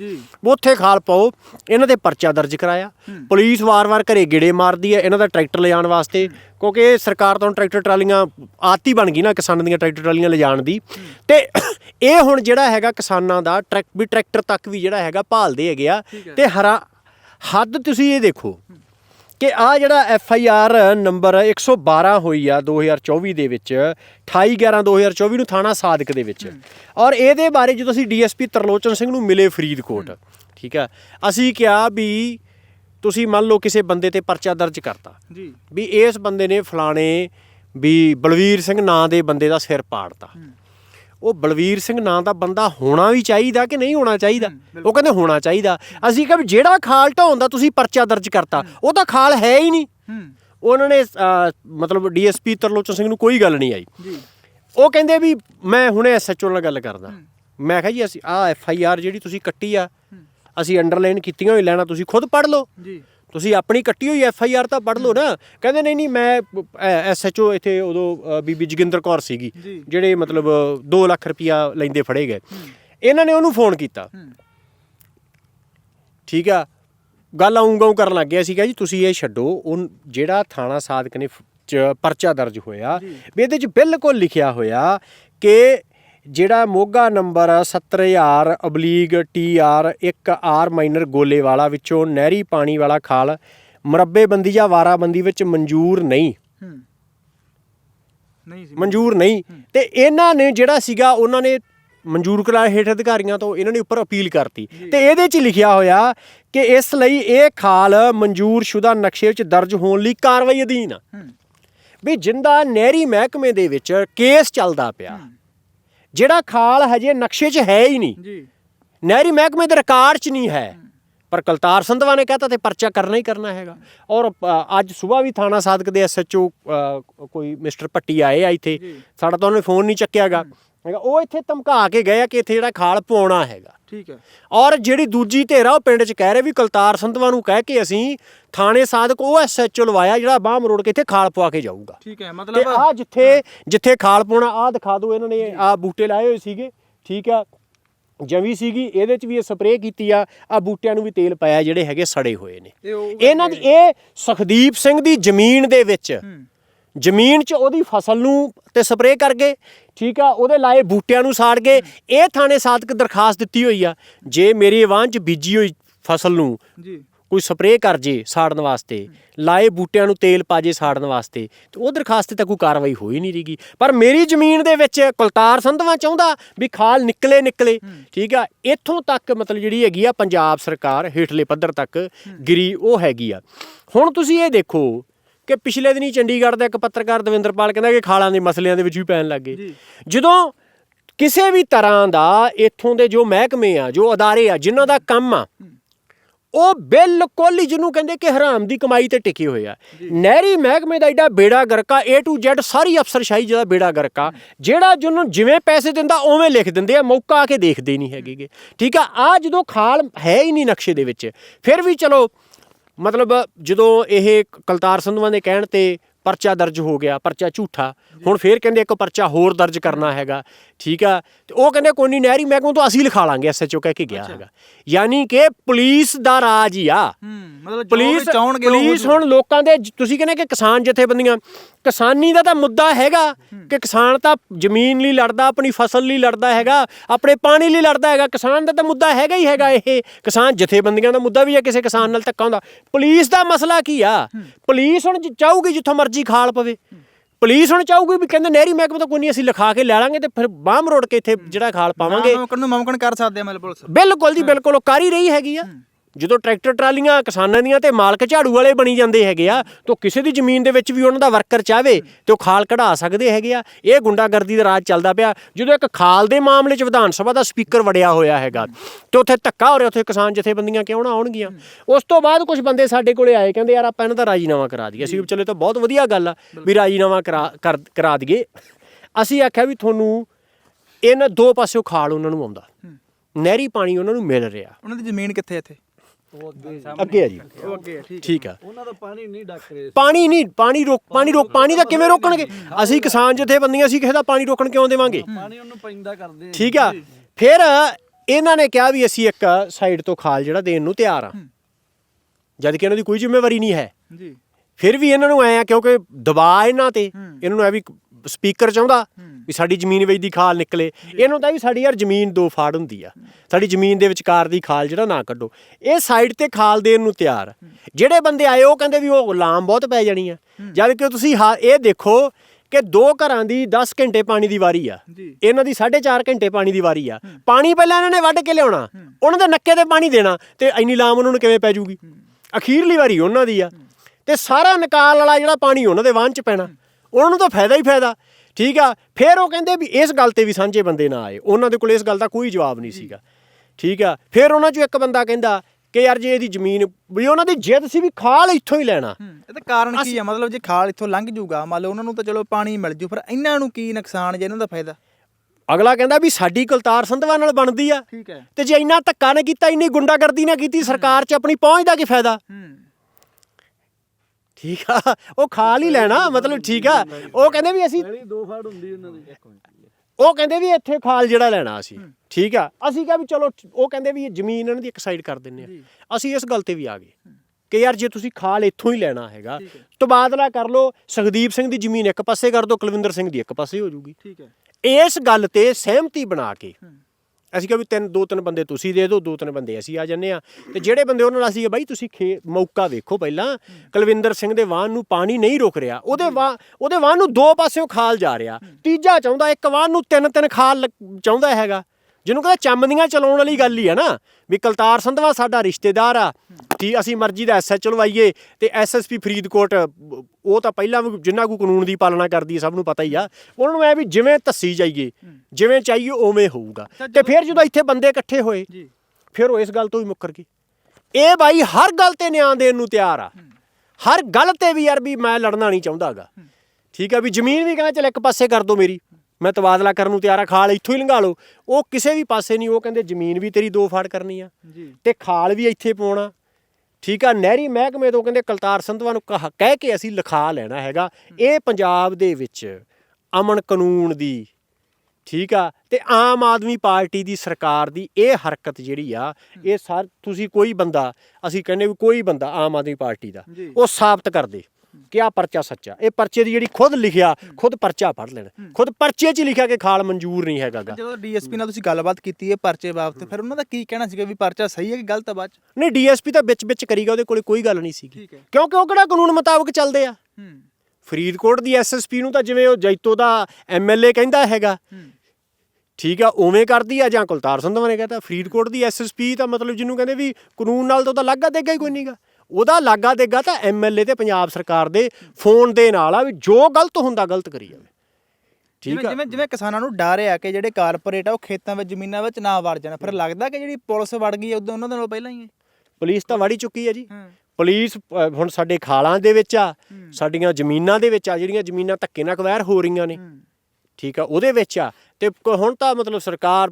S3: ਉੱਥੇ ਖਾਲ ਪਾਓ ਇਹਨਾਂ ਤੇ ਪਰਚਾ ਦਰਜ ਕਰਾਇਆ। ਪੁਲਿਸ ਵਾਰ-ਵਾਰ ਘਰੇ ਗੇੜੇ ਮਾਰਦੀ ਹੈ ਇਹਨਾਂ ਦਾ ਟਰੈਕਟਰ ਲਿਜਾਣ ਵਾਸਤੇ। ਕਿਉਂਕਿ ਇਹ ਸਰਕਾਰ ਤੋਂ ਟਰੈਕਟਰ ਟਰਾਲੀਆਂ ਆਤੀ ਬਣ ਗਈ ਨਾ ਕਿਸਾਨਾਂ ਦੀਆਂ ਟਰੈਕਟਰ ਟਰਾਲੀਆਂ ਲਿਜਾਣ ਦੀ। ਤੇ ਇਹ ਹੁਣ ਜਿਹੜਾ ਹੈਗਾ ਕਿਸਾਨਾਂ ਦਾ ਟਰੈਕ ਵੀ ਟਰੈਕਟਰ ਤੱਕ ਵੀ ਜਿਹੜਾ ਹੈਗਾ ਭਾਲਦੇ ਹੈਗੇ ਆ। ਤੇ ਹਰਾ ਹੱਦ ਤੁਸੀਂ ਇਹ ਦੇਖੋ। ਕਿ ਆ ਜਿਹੜਾ ਐਫ ਆਈ ਆਰ ਨੰਬਰ 112 ਹੋਈ ਆ 2024 ਦੇ ਵਿੱਚ 28 11 2024 ਨੂੰ ਥਾਣਾ ਸਾਦਕ ਦੇ ਵਿੱਚ। ਔਰ ਇਹਦੇ ਬਾਰੇ ਜਦੋਂ ਅਸੀਂ ਡੀਐਸਪੀ ਤਰਲੋਚਨ ਸਿੰਘ ਨੂੰ ਮਿਲੇ ਫਰੀਦਕੋਟ ਠੀਕ ਆ ਅਸੀਂ ਕਿਹਾ ਵੀ ਤੁਸੀਂ ਮੰਨ ਲਓ ਕਿਸੇ ਬੰਦੇ ਤੇ ਪਰਚਾ ਦਰਜ ਕਰਤਾ।
S2: ਜੀ।
S3: ਵੀ ਇਸ ਬੰਦੇ ਨੇ ਫਲਾਣੇ ਵੀ ਬਲਵੀਰ ਸਿੰਘ ਨਾਂ ਦੇ ਬੰਦੇ ਦਾ ਸਿਰ ਪਾੜਤਾ। ਉਹ ਬਲਵੀਰ ਸਿੰਘ ਨਾਂ ਦਾ ਬੰਦਾ ਹੋਣਾ ਵੀ ਚਾਹੀਦਾ ਕਿ ਨਹੀਂ ਹੋਣਾ ਚਾਹੀਦਾ? ਉਹ ਕਹਿੰਦੇ ਹੋਣਾ ਚਾਹੀਦਾ। ਅਸੀਂ ਕਿਹਾ ਜਿਹੜਾ ਖਾਲ ਢਾਉਣ ਦਾ ਤੁਸੀਂ ਪਰਚਾ ਦਰਜ ਕਰਤਾ ਉਹ ਤਾਂ ਖਾਲ ਹੈ ਹੀ ਨਹੀਂ। ਉਹਨਾਂ ਨੇ ਮਤਲਬ ਡੀਐਸਪੀ ਤਰਲੋਚਨ ਸਿੰਘ ਨੂੰ ਕੋਈ ਗੱਲ ਨਹੀਂ ਆਈ।
S2: ਜੀ।
S3: ਉਹ ਕਹਿੰਦੇ ਵੀ ਮੈਂ ਹੁਣੇ ਐਸਐਚਓ ਨਾਲ ਗੱਲ ਕਰਦਾ। ਮੈਂ ਕਿਹਾ ਜੀ ਅਸੀਂ ਆ ਐਫ ਆਈ ਆਰ ਜਿਹੜੀ ਤੁਸੀਂ ਕੱਟੀ ਆ ਅਸੀਂ ਅੰਡਰਲਾਈਨ ਕੀਤੀਆਂ ਹੋਈ ਲੈਣਾ ਤੁਸੀਂ ਖੁਦ ਪੜ੍ਹ ਲਓ।
S2: ਜੀ।
S3: ਤੁਸੀਂ ਆਪਣੀ ਕੱਟੀ ਹੋਈ ਐਫ ਆਈ ਆਰ ਤਾਂ ਪੜ੍ਹ ਲਓ ਨਾ। ਕਹਿੰਦੇ ਨਹੀਂ ਨਹੀਂ ਮੈਂ ਐਸ ਐਚ ਓ ਇੱਥੇ ਉਦੋਂ ਬੀਬੀ ਜੋਗਿੰਦਰ ਕੌਰ ਸੀਗੀ। ਜਿਹੜੇ ਮਤਲਬ 2 ਲੱਖ ਰੁਪਿਆ ਲੈਂਦੇ ਫੜੇ ਗਏ। ਇਹਨਾਂ ਨੇ ਉਹਨੂੰ ਫੋਨ ਕੀਤਾ। ਠੀਕ ਆ? ਗੱਲ ਆਉਂ ਗਾਉਂ ਕਰਨ ਲੱਗ ਗਿਆ ਸੀ ਜੀ ਤੁਸੀਂ ਇਹ ਛੱਡੋ ਉਹ ਜਿਹੜਾ ਥਾਣਾ ਸਾਦਕ ਨੇ ਵਿੱਚ ਪਰਚਾ ਦਰਜ ਹੋਇਆ ਵੀ ਇਹਦੇ 'ਚ ਬਿਲਕੁਲ ਲਿਖਿਆ ਹੋਇਆ ਕਿ ਜਿਹੜਾ ਮੋਗਾ ਨੰਬਰ 70000 ਅਬਲੀਗ ਟੀਆਰ 1 ਮਾਈਨਰ ਗੋਲੇ ਵਾਲਾ ਵਿੱਚੋਂ ਨਹਿਰੀ ਪਾਣੀ ਵਾਲਾ ਖਾਲ ਮਰੱਬੇਬੰਦੀ ਜਾਂ ਵਾਰਾਬੰਦੀ ਵਿੱਚ ਮਨਜ਼ੂਰ ਨਹੀਂ।
S2: ਨਹੀਂ ਸੀ।
S3: ਮਨਜ਼ੂਰ ਨਹੀਂ। ਤੇ ਇਹਨਾਂ ਨੇ ਜਿਹੜਾ ਸੀਗਾ ਉਹਨਾਂ ਨੇ ਮਨਜ਼ੂਰ ਕਰਾਏ ਹੇਠ ਅਧਿਕਾਰੀਆਂ ਤੋਂ ਇਹਨਾਂ ਨੇ ਉੱਪਰ ਅਪੀਲ ਕਰਤੀ। ਤੇ ਇਹਦੇ 'ਚ ਲਿਖਿਆ ਹੋਇਆ ਕਿ ਇਸ ਲਈ ਇਹ ਖਾਲ ਮਨਜ਼ੂਰ ਸ਼ੁਦਾ ਨਕਸ਼ੇ ਵਿੱਚ ਦਰਜ ਹੋਣ ਲਈ ਕਾਰਵਾਈ ਅਧੀਨ ਆ। ਵੀ ਜਿੰਦਾ ਨਹਿਰੀ ਮਹਿਕਮੇ ਦੇ ਵਿੱਚ ਕੇਸ ਚੱਲਦਾ ਪਿਆ। ਜਿਹੜਾ ਖਾਲ ਹਜੇ ਨਕਸ਼ੇ 'ਚ ਹੈ ਹੀ ਨਹੀਂ।
S2: ਜੀ।
S3: ਨਹਿਰੀ ਮਹਿਕਮੇ ਦੇ ਰਿਕਾਰਡ 'ਚ ਨਹੀਂ ਹੈ। ਪਰ ਕਲਤਾਰ ਸੰਧਵਾ ਨੇ ਕਹਤਾ ਤੇ ਪਰਚਾ ਕਰਨਾ ਹੀ ਕਰਨਾ ਹੈਗਾ। ਔਰ ਅੱਜ ਸਵੇਰ ਵੀ ਥਾਣਾ ਸਾਦਕ ਦੇ ਐਸਐਚਓ ਕੋਈ ਮਿਸਟਰ ਭੱਟੀ ਆਏ ਆ ਇੱਥੇ। ਸਾਡਾ ਤਾਂ ਉਹਨੇ ਫੋਨ ਨਹੀਂ ਚੱਕਿਆਗਾ ਹੈਗਾ ਉਹ ਇੱਥੇ ਧਮਕਾ ਕੇ ਗਏ ਆ ਕਿ ਇੱਥੇ ਜਿਹੜਾ ਖਾਲ ਪਾਉਣਾ ਹੈਗਾ।
S2: ਠੀਕ ਹੈ।
S3: ਔਰ ਜਿਹੜੀ ਦੂਜੀ ਧੇਰਾ ਉਹ ਪਿੰਡ 'ਚ ਕਹਿ ਰਹੇ ਵੀ ਕਲਤਾਰ ਸੰਧਵਾ ਨੂੰ ਕਹਿ ਕੇ ਅਸੀਂ ਥਾਣੇ ਸਾਦਕ ਉਹ ਐਸਐਚਓ ਲਵਾਇਆ ਜਿਹੜਾ ਬਾਹਮ ਰੋਡ ਕੇ ਇੱਥੇ ਖਾਲ ਪਵਾ ਕੇ ਜਾਊਗਾ।
S2: ਠੀਕ ਹੈ
S3: ਤੇ
S2: ਮਤਲਬ
S3: ਆ ਜਿੱਥੇ ਜਿੱਥੇ ਖਾਲ ਪਾਉਣਾ ਆ ਦਿਖਾ ਦਿਓ ਇਹਨਾਂ ਨੇ ਆ ਬੂਟੇ ਲਾਏ ਹੋਏ ਸੀਗੇ ਠੀਕ ਆ ਜਵੀ ਸੀਗੀ ਇਹਦੇ ਚ ਵੀ ਇਹ ਸਪਰੇਅ ਕੀਤੀ ਆ ਆ ਬੂਟਿਆਂ ਨੂੰ ਵੀ ਤੇਲ ਪਾਇਆ ਜਿਹੜੇ ਹੈਗੇ ਸੜੇ ਹੋਏ ਨੇ। ਇਹਨਾਂ ਦੀ ਇਹ ਸੁਖਦੀਪ ਸਿੰਘ ਦੀ ਜ਼ਮੀਨ ਦੇ ਵਿੱਚ ਜ਼ਮੀਨ 'ਚ ਉਹਦੀ ਫਸਲ ਨੂੰ ਤੇ ਸਪਰੇਅ ਕਰ ਗਏ ਠੀਕ ਆ ਉਹਦੇ ਲਾਏ ਬੂਟਿਆਂ ਨੂੰ ਸਾੜ ਗਏ ਇਹ ਥਾਣੇ ਸਾਦਕ ਦਰਖਾਸਤ ਦਿੱਤੀ ਹੋਈ ਆ ਜੇ ਮੇਰੀ ਆਵਾਜ਼ 'ਚ ਬੀਜੀ ਹੋਈ ਫਸਲ ਨੂੰ
S2: ਜੀ।
S3: ਕੋਈ ਸਪਰੇਅ ਕਰ ਜੇ ਸਾੜਨ ਵਾਸਤੇ ਲਾਏ ਬੂਟਿਆਂ ਨੂੰ ਤੇਲ ਪਾ ਜੇ ਸਾੜਨ ਵਾਸਤੇ ਤੇ ਉਹ ਦਰਖਾਸਤ ਤੇ ਤਾਂ ਕੋਈ ਕਾਰਵਾਈ ਹੋਈ ਨਹੀਂ ਰਹੀ ਪਰ ਮੇਰੀ ਜ਼ਮੀਨ ਦੇ ਵਿੱਚ ਕੁਲਤਾਰ ਸੰਧਵਾ ਚਾਹੁੰਦਾ ਵੀ ਖਾਲ ਨਿਕਲੇ ਨਿਕਲੇ ਠੀਕ ਆ ਇੱਥੋਂ ਤੱਕ ਮਤਲਬ ਜਿਹੜੀ ਹੈਗੀ ਆ ਪੰਜਾਬ ਸਰਕਾਰ ਹੇਠਲੇ ਪੱਧਰ ਤੱਕ ਗਿਰੀ ਉਹ ਹੈਗੀ ਆ। ਹੁਣ ਤੁਸੀਂ ਇਹ ਦੇਖੋ ਕਿ ਪਿਛਲੇ ਦਿਨੀ ਚੰਡੀਗੜ੍ਹ ਦਾ ਇੱਕ ਪੱਤਰਕਾਰ ਦਵਿੰਦਰਪਾਲ ਕਹਿੰਦਾ ਕਿ ਖਾਲਾਂ ਦੇ ਮਸਲਿਆਂ ਦੇ ਵਿੱਚ ਵੀ ਪੈਣ ਲੱਗ ਜਦੋਂ ਕਿਸੇ ਵੀ ਤਰ੍ਹਾਂ ਦਾ ਇੱਥੋਂ ਦੇ ਜੋ ਮਹਿਕਮੇ ਆ ਜੋ ਅਦਾਰੇ ਆ ਜਿਨ੍ਹਾਂ ਦਾ ਕੰਮ ਆ ਉਹ ਬਿਲਕੁਲ ਹੀ ਜਿਹਨੂੰ ਕਹਿੰਦੇ ਕਿ ਹਰਾਮ ਦੀ ਕਮਾਈ ਤੇ ਟਿਕੇ ਹੋਏ ਆ। ਨਹਿਰੀ ਮਹਿਕਮੇ ਦਾ ਐਡਾ ਬੇੜਾ ਗਰਕਾ A to Z ਸਾਰੀ ਅਫਸਰਸ਼ਾਹੀ ਜਿਹਦਾ ਬੇੜਾ ਗਰਕਾ ਜਿਹੜਾ ਜਿਹਨੂੰ ਜਿਵੇਂ ਪੈਸੇ ਦਿੰਦਾ ਉਵੇਂ ਲਿਖ ਦਿੰਦੇ ਆ ਮੌਕਾ ਆ ਕੇ ਦੇਖਦੇ ਨਹੀਂ ਹੈਗੇਗੇ। ਠੀਕ ਆ ਆ ਜਦੋਂ ਖਾਲ ਹੈ ਹੀ ਨਹੀਂ ਨਕਸ਼ੇ ਦੇ ਵਿੱਚ ਫਿਰ ਵੀ ਚਲੋ ਮਤਲਬ ਜਦੋਂ ਇਹ ਕਲਤਾਰ ਸੰਧਵਾਂ ਦੇ ਕਹਿਣ ਤੇ ਪਰਚਾ ਦਰਜ ਹੋ ਗਿਆ ਪਰਚਾ ਝੂਠਾ ਹੁਣ ਫੇਰ ਕਹਿੰਦੇ ਇੱਕ ਪਰਚਾ ਹੋਰ ਦਰਜ ਕਰਨਾ ਹੈਗਾ ਠੀਕ ਆ? ਤੇ ਉਹ ਕਹਿੰਦੇ ਕੋਈ ਨਹੀਂ ਨਹਿਰੀ ਮਹਿਕਮੇ ਤੋਂ ਅਸੀਂ ਲਿਖਾ ਲਾਂਗੇ ਐਸਐਚਓ ਕਹਿ ਕੇ ਗਿਆ ਹੈਗਾ। ਯਾਨੀ ਕਿ ਪੁਲਿਸ ਦਾ ਰਾਜ ਹੀ ਆ।
S2: ਮਤਲਬ
S3: ਪੁਲਿਸ
S2: ਚਾਹਣਗੇ
S3: ਪੁਲਿਸ ਹੁਣ ਲੋਕਾਂ ਦੇ ਤੁਸੀਂ ਕਹਿੰਦੇ ਕਿ ਕਿਸਾਨ ਜਥੇਬੰਦੀਆਂ ਕਿਸਾਨੀ ਦਾ ਤਾਂ ਮੁੱਦਾ ਹੈਗਾ ਕਿ ਕਿਸਾਨ ਤਾਂ ਜ਼ਮੀਨ ਲਈ ਲੜਦਾ ਆਪਣੀ ਫਸਲ ਲਈ ਲੜਦਾ ਹੈਗਾ ਆਪਣੇ ਪਾਣੀ ਲਈ ਲੜਦਾ ਹੈਗਾ ਕਿਸਾਨ ਦਾ ਤਾਂ ਮੁੱਦਾ ਹੈਗਾ ਹੀ ਹੈਗਾ ਇਹ। ਕਿਸਾਨ ਜਥੇਬੰਦੀਆਂ ਦਾ ਮੁੱਦਾ ਵੀ ਹੈ ਕਿਸੇ ਕਿਸਾਨ ਨਾਲ ਧੱਕਾ ਹੁੰਦਾ ਪੁਲਿਸ ਦਾ ਮਸਲਾ ਕੀ ਆ? ਪੁਲਿਸ ਹੁਣ ਚਾਹੂਗੀ ਜਿੱਥੋਂ ਮਰਜ਼ੀ ਖਾਲ ਪਵੇ। ਪੁਲਿਸ ਹੁਣ ਚਾਹੂਗੀ ਵੀ ਕਹਿੰਦੇ ਨਹਿਰੀ ਮਹਿਕਮੇ ਤਾਂ ਕੋਈ ਨਹੀਂ ਅਸੀਂ ਲਿਖਾ ਕੇ ਲੈ ਲਾਂਗੇ ਤੇ ਫਿਰ ਬਾਹਮ ਰੋਡ ਕੇ ਇੱਥੇ ਜਿਹੜਾ ਖਾਲ ਪਾਵਾਂਗੇ।
S2: ਮੌਕਣ ਨੂੰ ਮੌਕਣ ਕਰ ਸਕਦੇ ਆ ਮਤਲਬ ਪੁਲਿਸ।
S3: ਬਿਲਕੁਲ ਜੀ ਬਿਲਕੁਲ। ਉਹ ਕਰ ਹੀ ਰਹੀ ਹੈਗੀ ਆ। ਜਦੋਂ ਟਰੈਕਟਰ ਟਰਾਲੀਆਂ ਕਿਸਾਨਾਂ ਦੀਆਂ ਤੇ ਮਾਲਕ ਝਾੜੂ ਵਾਲੇ ਬਣੀ ਜਾਂਦੇ ਹੈਗੇ ਆ ਤਾਂ ਕਿਸੇ ਦੀ ਜ਼ਮੀਨ ਦੇ ਵਿੱਚ ਵੀ ਉਹਨਾਂ ਦਾ ਵਰਕਰ ਚਾਹਵੇ ਤੇ ਉਹ ਖਾਲ ਕਢਾ ਸਕਦੇ ਹੈਗੇ ਆ। ਇਹ ਗੁੰਡਾਗਰਦੀ ਦਾ ਰਾਜ ਚੱਲਦਾ ਪਿਆ। ਜਦੋਂ ਇੱਕ ਖਾਲ ਦੇ ਮਾਮਲੇ 'ਚ ਵਿਧਾਨ ਸਭਾ ਦਾ ਸਪੀਕਰ ਵੜਿਆ ਹੋਇਆ ਹੈਗਾ ਤੇ ਉੱਥੇ ਧੱਕਾ ਹੋ ਰਿਹਾ ਉੱਥੇ ਕਿਸਾਨ ਜਥੇਬੰਦੀਆਂ ਕਿਉਂ ਨਾ ਆਉਣਗੀਆਂ? ਉਸ ਤੋਂ ਬਾਅਦ ਕੁਝ ਬੰਦੇ ਸਾਡੇ ਕੋਲੇ ਆਏ ਕਹਿੰਦੇ ਯਾਰ ਆਪਾਂ ਇਹਨਾਂ ਦਾ ਰਾਜੀਨਾਮਾ ਕਰਾ ਦਈਏ। ਅਸੀਂ ਚਲੇ ਤਾਂ ਬਹੁਤ ਵਧੀਆ ਗੱਲ ਆ ਵੀ ਰਾਜੀਨਾਮਾ ਕਰਾ ਕਰ- ਕਰਾ ਦਈਏ। ਅਸੀਂ ਆਖਿਆ ਵੀ ਤੁਹਾਨੂੰ ਇਹਨਾਂ ਦੋ ਪਾਸਿਓਂ ਖਾਲ ਉਹਨਾਂ ਨੂੰ ਆਉਂਦਾ। ਨਹਿਰੀ ਪਾਣੀ ਉਹਨਾਂ ਨੂੰ ਮਿਲ ਰਿਹਾ।
S2: ਉਹਨਾਂ ਦੀ ਜ਼ਮੀਨ ਕਿੱਥੇ ਇੱਥੇ?
S3: ਅੱਗੇ ਆ ਜੀ।
S2: ਉਹ ਅੱਗੇ ਹੈ, ਠੀਕ
S3: ਠੀਕ ਆ।
S5: ਉਹਨਾਂ ਦਾ ਪਾਣੀ ਨਹੀਂ ਡੱਕ ਰਹੇ
S3: ਪਾਣੀ ਨਹੀਂ ਪਾਣੀ ਰੋਕ ਪਾਣੀ ਰੋਕ ਪਾਣੀ ਦਾ ਕਿਵੇਂ ਰੋਕਣਗੇ? ਅਸੀਂ ਕਿਸਾਨ ਜਥੇਬੰਦੀਆਂ ਅਸੀਂ ਕਿਸੇ ਦਾ ਪਾਣੀ ਰੋਕਣ ਕਿਉਂ ਦੇਵਾਂਗੇ?
S5: ਪਾਣੀ ਉਹਨੂੰ ਪੈਂਦਾ ਕਰਦੇ ਆ।
S3: ਠੀਕ ਆ। ਫਿਰ ਇਹਨਾਂ ਨੇ ਕਿਹਾ ਵੀ ਅਸੀਂ ਇੱਕ ਸਾਈਡ ਤੋਂ ਖਾਲ ਜਿਹੜਾ ਦੇਣ ਨੂੰ ਤਿਆਰ ਆ। ਜਦ ਕਿ ਇਹਨਾਂ ਦੀ ਕੋਈ ਜ਼ਿੰਮੇਵਾਰੀ ਨਹੀਂ ਹੈ।
S2: ਜੀ।
S3: ਫਿਰ ਵੀ ਇਹਨਾਂ ਨੂੰ ਐ ਆ ਕਿਉਂਕਿ ਦਬਾਅ ਇਹਨਾਂ ਤੇ। ਇਹਨਾਂ ਨੂੰ ਐ ਵੀ ਸਪੀਕਰ ਚਾਹੁੰਦਾ ਵੀ ਸਾਡੀ ਜ਼ਮੀਨ ਵਿੱਚ ਦੀ ਖਾਲ ਨਿਕਲੇ। ਇਹਨੂੰ ਤਾਂ ਵੀ ਸਾਡੀ ਯਾਰ ਜ਼ਮੀਨ ਦੋ ਫਾੜ ਹੁੰਦੀ ਆ। ਸਾਡੀ ਜ਼ਮੀਨ ਦੇ ਵਿਚਕਾਰ ਦੀ ਖਾਲ ਜਿਹੜਾ ਨਾ ਕੱਢੋ। ਇਹ ਸਾਈਡ ਤੇ ਖਾਲ ਦੇਣ ਨੂੰ ਤਿਆਰ। ਜਿਹੜੇ ਬੰਦੇ ਆਏ ਉਹ ਕਹਿੰਦੇ ਵੀ ਉਹ ਗੁਲਾਮ ਬਹੁਤ ਪੈ ਜਾਣੀ ਆ। ਜਦ ਕਿ ਤੁਸੀਂ ਇਹ ਦੇਖੋ ਕਿ ਦੋ ਘਰਾਂ ਦੀ 10 ਘੰਟੇ ਪਾਣੀ ਦੀ ਵਾਰੀ ਆ। ਇਹਨਾਂ ਦੀ 4.5 ਘੰਟੇ ਪਾਣੀ ਦੀ ਵਾਰੀ ਆ। ਪਾਣੀ ਪਹਿਲਾਂ ਇਹਨਾਂ ਨੇ ਵੱਢ ਕੇ ਲਿਆਉਣਾ। ਉਹਨਾਂ ਦੇ ਨੱਕੇ ਤੇ ਪਾਣੀ ਦੇਣਾ ਤੇ ਇੰਨੀ ਲਾਮ ਉਹਨਾਂ ਨੂੰ ਕਿਵੇਂ ਪੈ ਜੂਗੀ? ਅਖੀਰਲੀ ਵਾਰੀ ਉਹਨਾਂ ਦੀ ਆ। ਤੇ ਸਾਰਾ ਨਿਕਾਲ ਵਾਲਾ ਜਿਹੜਾ ਪਾਣੀ ਉਹਨਾਂ ਦੇ ਵਾਹਨ ਚ ਪੈਣਾ। ਉਹਨਾਂ ਨੂੰ ਤਾਂ ਫਾਇਦਾ ਹੀ ਫਾਇਦਾ। ਠੀਕ ਆ? ਫਿਰ ਉਹ ਕਹਿੰਦੇ ਵੀ ਇਸ ਗੱਲ ਤੇ ਵੀ ਸਾਂਝੇ ਬੰਦੇ ਨਾ ਆਏ। ਉਹਨਾਂ ਦੇ ਕੋਲ ਇਸ ਗੱਲ ਦਾ ਕੋਈ ਜਵਾਬ ਨਹੀਂ ਸੀਗਾ। ਠੀਕ ਆ? ਫਿਰ ਉਹਨਾਂ ਚੋਂ ਇੱਕ ਬੰਦਾ ਕਹਿੰਦਾ ਕਿ ਯਾਰ ਜੇ ਇਹਦੀ ਜ਼ਮੀਨ ਵੀ ਉਹਨਾਂ ਦੀ ਜਿੱਦ ਸੀ ਵੀ ਖਾਲ ਇੱਥੋਂ ਹੀ ਲੈਣਾ।
S2: ਹੂੰ ਇਹਦਾ ਕਾਰਨ ਕੀ ਆ? ਮਤਲਬ ਜੇ ਖਾਲ ਇੱਥੋਂ ਲੰਘ ਜੂਗਾ ਮੰਨ ਲਓ ਉਹਨਾਂ ਨੂੰ ਤਾਂ ਚਲੋ ਪਾਣੀ ਮਿਲ ਜੂ ਫਿਰ ਇਹਨਾਂ ਨੂੰ ਕੀ ਨੁਕਸਾਨ ਜੇ ਇਹਨਾਂ ਦਾ ਫਾਇਦਾ?
S3: ਅਗਲਾ ਕਹਿੰਦਾ ਵੀ ਸਾਡੀ ਕੁਲਤਾਰ ਸੰਧਵਾ ਨਾਲ ਬਣਦੀ ਆ।
S2: ਠੀਕ ਹੈ।
S3: ਤੇ ਜੇ ਇੰਨਾ ਧੱਕਾ ਨਾ ਕੀਤਾ ਇੰਨੀ ਗੁੰਡਾਗਰਦੀ ਨਾ ਕੀਤੀ ਸਰਕਾਰ 'ਚ ਆਪਣੀ ਪਹੁੰਚ ਦਾ ਕੀ ਫਾਇਦਾ? ਠੀਕ ਆ ਉਹ ਖਾਲ ਹੀ ਲੈਣਾ ਮਤਲਬ ਠੀਕ ਆ। ਉਹ ਕਹਿੰਦੇ ਵੀ ਅਸੀਂ
S5: ਜਿਹੜੀ ਦੋ ਫਾੜ ਹੁੰਦੀ ਉਹਨਾਂ ਦੀ
S3: ਉਹ ਕਹਿੰਦੇ ਵੀ ਇੱਥੇ ਖਾਲ ਜਿਹੜਾ ਲੈਣਾ ਅਸੀਂ। ਠੀਕ ਆ ਅਸੀਂ ਕਿਹਾ ਵੀ ਚਲੋ ਉਹ ਕਹਿੰਦੇ ਵੀ ਇਹ ਜ਼ਮੀਨ ਇਹਨਾਂ ਦੀ ਇੱਕ ਸਾਈਡ ਕਰ ਦਿੰਨੇ ਆ। ਅਸੀਂ ਇਸ ਗੱਲ ਤੇ ਵੀ ਆ ਗਏ ਕਿ ਯਾਰ ਜੇ ਤੁਸੀਂ ਖਾਲ ਇੱਥੋਂ ਹੀ ਲੈਣਾ ਹੈਗਾ ਤਬਾਦਲਾ ਕਰ ਲਓ ਸੁਖਦੀਪ ਸਿੰਘ ਦੀ ਜ਼ਮੀਨ ਇੱਕ ਪਾਸੇ ਕਰ ਦਿਓ ਕੁਲਵਿੰਦਰ ਸਿੰਘ ਦੀ ਇੱਕ ਪਾਸੇ ਹੋ ਜਾਊਗੀ
S2: ਠੀਕ ਹੈ।
S3: ਇਸ ਗੱਲ ਤੇ ਸਹਿਮਤੀ ਬਣਾ ਕੇ ਅਸੀਂ ਕਿਹਾ ਵੀ ਤਿੰਨ ਦੋ ਤਿੰਨ ਬੰਦੇ ਤੁਸੀਂ ਦੇ ਦਿਓ ਦੋ ਤਿੰਨ ਬੰਦੇ ਅਸੀਂ ਆ ਜੰਨੇ ਆ। ਤੇ ਜਿਹੜੇ ਬੰਦੇ ਉਹਨਾਂ ਨਾਲ ਅਸੀਂ ਬਾਈ ਤੁਸੀਂ ਖੇ ਮੌਕਾ ਵੇਖੋ ਪਹਿਲਾਂ। ਕੁਲਵਿੰਦਰ ਸਿੰਘ ਦੇ ਵਾਹਨ ਨੂੰ ਪਾਣੀ ਨਹੀਂ ਰੁਕ ਰਿਹਾ। ਉਹਦੇ ਵਾਹ ਉਹਦੇ ਵਾਹਨ ਨੂੰ ਦੋ ਪਾਸਿਓਂ ਖਾਲ ਜਾ ਰਿਹਾ। ਤੀਜਾ ਚਾਹੁੰਦਾ ਇੱਕ ਵਾਹਨ ਨੂੰ ਤਿੰਨ ਤਿੰਨ ਖਾਲ ਚਾਹੁੰਦਾ ਹੈਗਾ। ਜਿਹਨੂੰ ਕਹਿੰਦਾ ਚੰਮਦੀਆਂ ਚਲਾਉਣ ਵਾਲੀ ਗੱਲ ਹੀ ਆ ਨਾ ਵੀ ਕਲਤਾਰ ਸੰਧਵਾ ਸਾਡਾ ਰਿਸ਼ਤੇਦਾਰ ਆ ਕਿ ਅਸੀਂ ਮਰਜ਼ੀ ਦਾ ਐਸਐਚ ਲਵਾਈਏ ਤੇ ਐਸਐਸਪੀ ਫਰੀਦਕੋਟ ਉਹ ਤਾਂ ਪਹਿਲਾਂ ਵੀ ਜਿੰਨਾ ਕੋ ਕਾਨੂੰਨ ਦੀ ਪਾਲਣਾ ਕਰਦੀ ਸਭ ਨੂੰ ਪਤਾ ਹੀ ਆ ਉਹਨਾਂ ਨੂੰ ਐ ਵੀ ਜਿਵੇਂ ਧੱਸੀ ਜਾਈਏ ਜਿਵੇਂ ਚਾਹੀਏ ਉਵੇਂ ਹੋਊਗਾ। ਤੇ ਫਿਰ ਜਦੋਂ ਇੱਥੇ ਬੰਦੇ ਇਕੱਠੇ ਹੋਏ
S2: ਜੀ।
S3: ਫਿਰ ਉਹ ਇਸ ਗੱਲ ਤੋਂ ਹੀ ਮੁੱਕਰ ਗਏ। ਇਹ ਬਾਈ ਹਰ ਗੱਲ ਤੇ ਨਿਆਂ ਦੇਣ ਨੂੰ ਤਿਆਰ ਆ। ਹਰ ਗੱਲ ਤੇ ਵੀ ਯਾਰ ਵੀ ਮੈਂ ਲੜਨਾ ਨਹੀਂ ਚਾਹੁੰਦਾਗਾ ਠੀਕ ਆ ਵੀ ਜ਼ਮੀਨ ਵੀ ਕਹਿੰਦਾ ਚਲ ਇੱਕ ਪਾਸੇ ਕਰ ਦੋ ਮੇਰੀ। ਮੈਂ ਤਬਾਦਲਾ ਕਰਨ ਨੂੰ ਤਿਆਰ ਆ ਖਾਲ ਇੱਥੋਂ ਹੀ ਲੰਘਾ ਲਓ। ਉਹ ਕਿਸੇ ਵੀ ਪਾਸੇ ਨਹੀਂ ਉਹ ਕਹਿੰਦੇ ਜ਼ਮੀਨ ਵੀ ਤੇਰੀ ਦੋ ਫਾੜ ਕਰਨੀ ਆ ਤੇ ਖਾਲ ਵੀ ਇੱਥੇ ਪਾਉਣਾ। ਠੀਕ ਆ ਨਹਿਰੀ ਮਹਿਕਮੇ ਤੋਂ ਕਹਿੰਦੇ ਕਲਤਾਰ ਸੰਧਵਾ ਨੂੰ ਕਹਾ ਕਹਿ ਕੇ ਅਸੀਂ ਲਿਖਾ ਲੈਣਾ ਹੈਗਾ। ਇਹ ਪੰਜਾਬ ਦੇ ਵਿੱਚ ਅਮਨ ਕਾਨੂੰਨ ਦੀ ਠੀਕ ਆ ਤੇ ਆਮ ਆਦਮੀ ਪਾਰਟੀ ਦੀ ਸਰਕਾਰ ਦੀ ਇਹ ਹਰਕਤ ਜਿਹੜੀ ਆ ਇਹ ਸਰ ਤੁਸੀਂ ਕੋਈ ਬੰਦਾ ਅਸੀਂ ਕਹਿੰਦੇ ਕੋਈ ਬੰਦਾ ਆਮ ਆਦਮੀ ਪਾਰਟੀ ਦਾ। ਉਹ ਸਾਬਤ ਕਰ ਦੇ। ਕਿ ਆ ਪਰਚਾ ਸੱਚਾ। ਇਹ ਪਰਚੇ ਦੀ ਜਿਹੜੀ ਖੁਦ ਲਿਖਿਆ ਖੁਦ ਪਰਚਾ ਪੜ ਲੈਣ। ਖੁਦ ਪਰਚੇ 'ਚ ਹੀ ਲਿਖਿਆ ਕਿ ਖਾਲ ਮਨਜ਼ੂਰ ਨਹੀਂ ਹੈਗਾ ਗਾ।
S2: ਜਦੋਂ ਡੀਐਸਪੀ ਨਾਲ ਤੁਸੀਂ ਗੱਲਬਾਤ ਕੀਤੀ ਹੈ ਪਰਚੇ ਬਾਬਤ ਫਿਰ ਉਹਨਾਂ ਦਾ ਕੀ ਕਹਿਣਾ ਸੀਗਾ ਵੀ ਪਰਚਾ ਸਹੀ ਹੈ ਕਿ ਗਲਤ ਹੈ ਬਾਅਦ ਚ?
S3: ਨਹੀਂ ਡੀਐਸਪੀ ਤਾਂ ਵਿੱਚ ਵਿੱਚ ਕਰੀਗਾ ਉਹਦੇ ਕੋਲੇ ਕੋਈ ਗੱਲ ਨਹੀਂ ਸੀਗੀ। ਕਿਉਂਕਿ ਉਹ ਕਿਹੜਾ ਕਾਨੂੰਨ ਮੁਤਾਬਕ ਚੱਲਦੇ ਆ? ਫਰੀਦਕੋਟ ਦੀ ਐਸਐਸਪੀ ਨੂੰ ਤਾਂ ਜਿਵੇਂ ਉਹ ਜੈਤੋ ਦਾ ਐਮਐਲਏ ਕਹਿੰਦਾ ਹੈਗਾ। ਠੀਕ ਆ ਉਵੇਂ ਕਰਦੀ ਆ ਜਾਂ ਕੁਲਤਾਰ ਸੰਧਵਾ ਨੇ ਕਹਿੰਦਾ ਫਰੀਦਕੋਟ ਦੀ ਐਸਐਸਪੀ ਤਾਂ ਮਤਲਬ ਜਿਹਨੂੰ ਕਹਿੰਦੇ ਵੀ ਕਾਨੂੰਨ ਨਾਲ ਤਾਂ ਉਹਦਾ ਲਾਗਾ ਦੇਗਾ ਹੀ ਕੋਈ ਨਹੀਂਗਾ ਉਹਦਾ ਲਾਗਾ ਦੇਗਾ ਤਾਂ ਐਮਐਲਏ ਤੇ ਪੰਜਾਬ ਸਰਕਾਰ ਦੇ ਫੋਨ ਦੇ ਨਾਲ ਆ ਵੀ ਜੋ ਗਲਤ ਹੁੰਦਾ ਗਲਤ ਕਰੀ ਜਾਵੇ। ਠੀਕ ਆ?
S2: ਜਿਵੇਂ ਜਿਵੇਂ ਕਿਸਾਨਾਂ ਨੂੰ ਡਰ ਆ ਕਿ ਜਿਹੜੇ ਕਾਰਪੋਰੇਟ ਆ ਉਹ ਖੇਤਾਂ ਵਿੱਚ ਜ਼ਮੀਨਾਂ ਵਿੱਚ ਨਾ ਵੜ ਜਾਣ ਫਿਰ ਲੱਗਦਾ ਕਿ ਜਿਹੜੀ ਪੁਲਿਸ ਵੜ ਗਈ ਉਦੋਂ ਉਹਨਾਂ ਦੇ ਨਾਲ ਪਹਿਲਾਂ ਹੀ ਹੈ
S3: ਪੁਲਿਸ ਤਾਂ ਵਾੜੀ ਚੁੱਕੀ ਹੈ ਜੀ। ਪੁਲਿਸ ਹੁਣ ਸਾਡੇ ਖਾਲਾਂ ਦੇ ਵਿੱਚ ਆ ਸਾਡੀਆਂ ਜ਼ਮੀਨਾਂ ਦੇ ਵਿੱਚ ਆ ਜਿਹੜੀਆਂ ਜ਼ਮੀਨਾਂ ਧੱਕੇ ਨਾਲ ਅਕਵਾਇਰ ਹੋ ਰਹੀਆਂ ਨੇ। ਠੀਕ ਆ ਉਹਦੇ ਵਿੱਚ ਆ। ਤੇ ਹੁਣ ਤਾਂ ਮਤਲਬ ਸਰਕਾਰ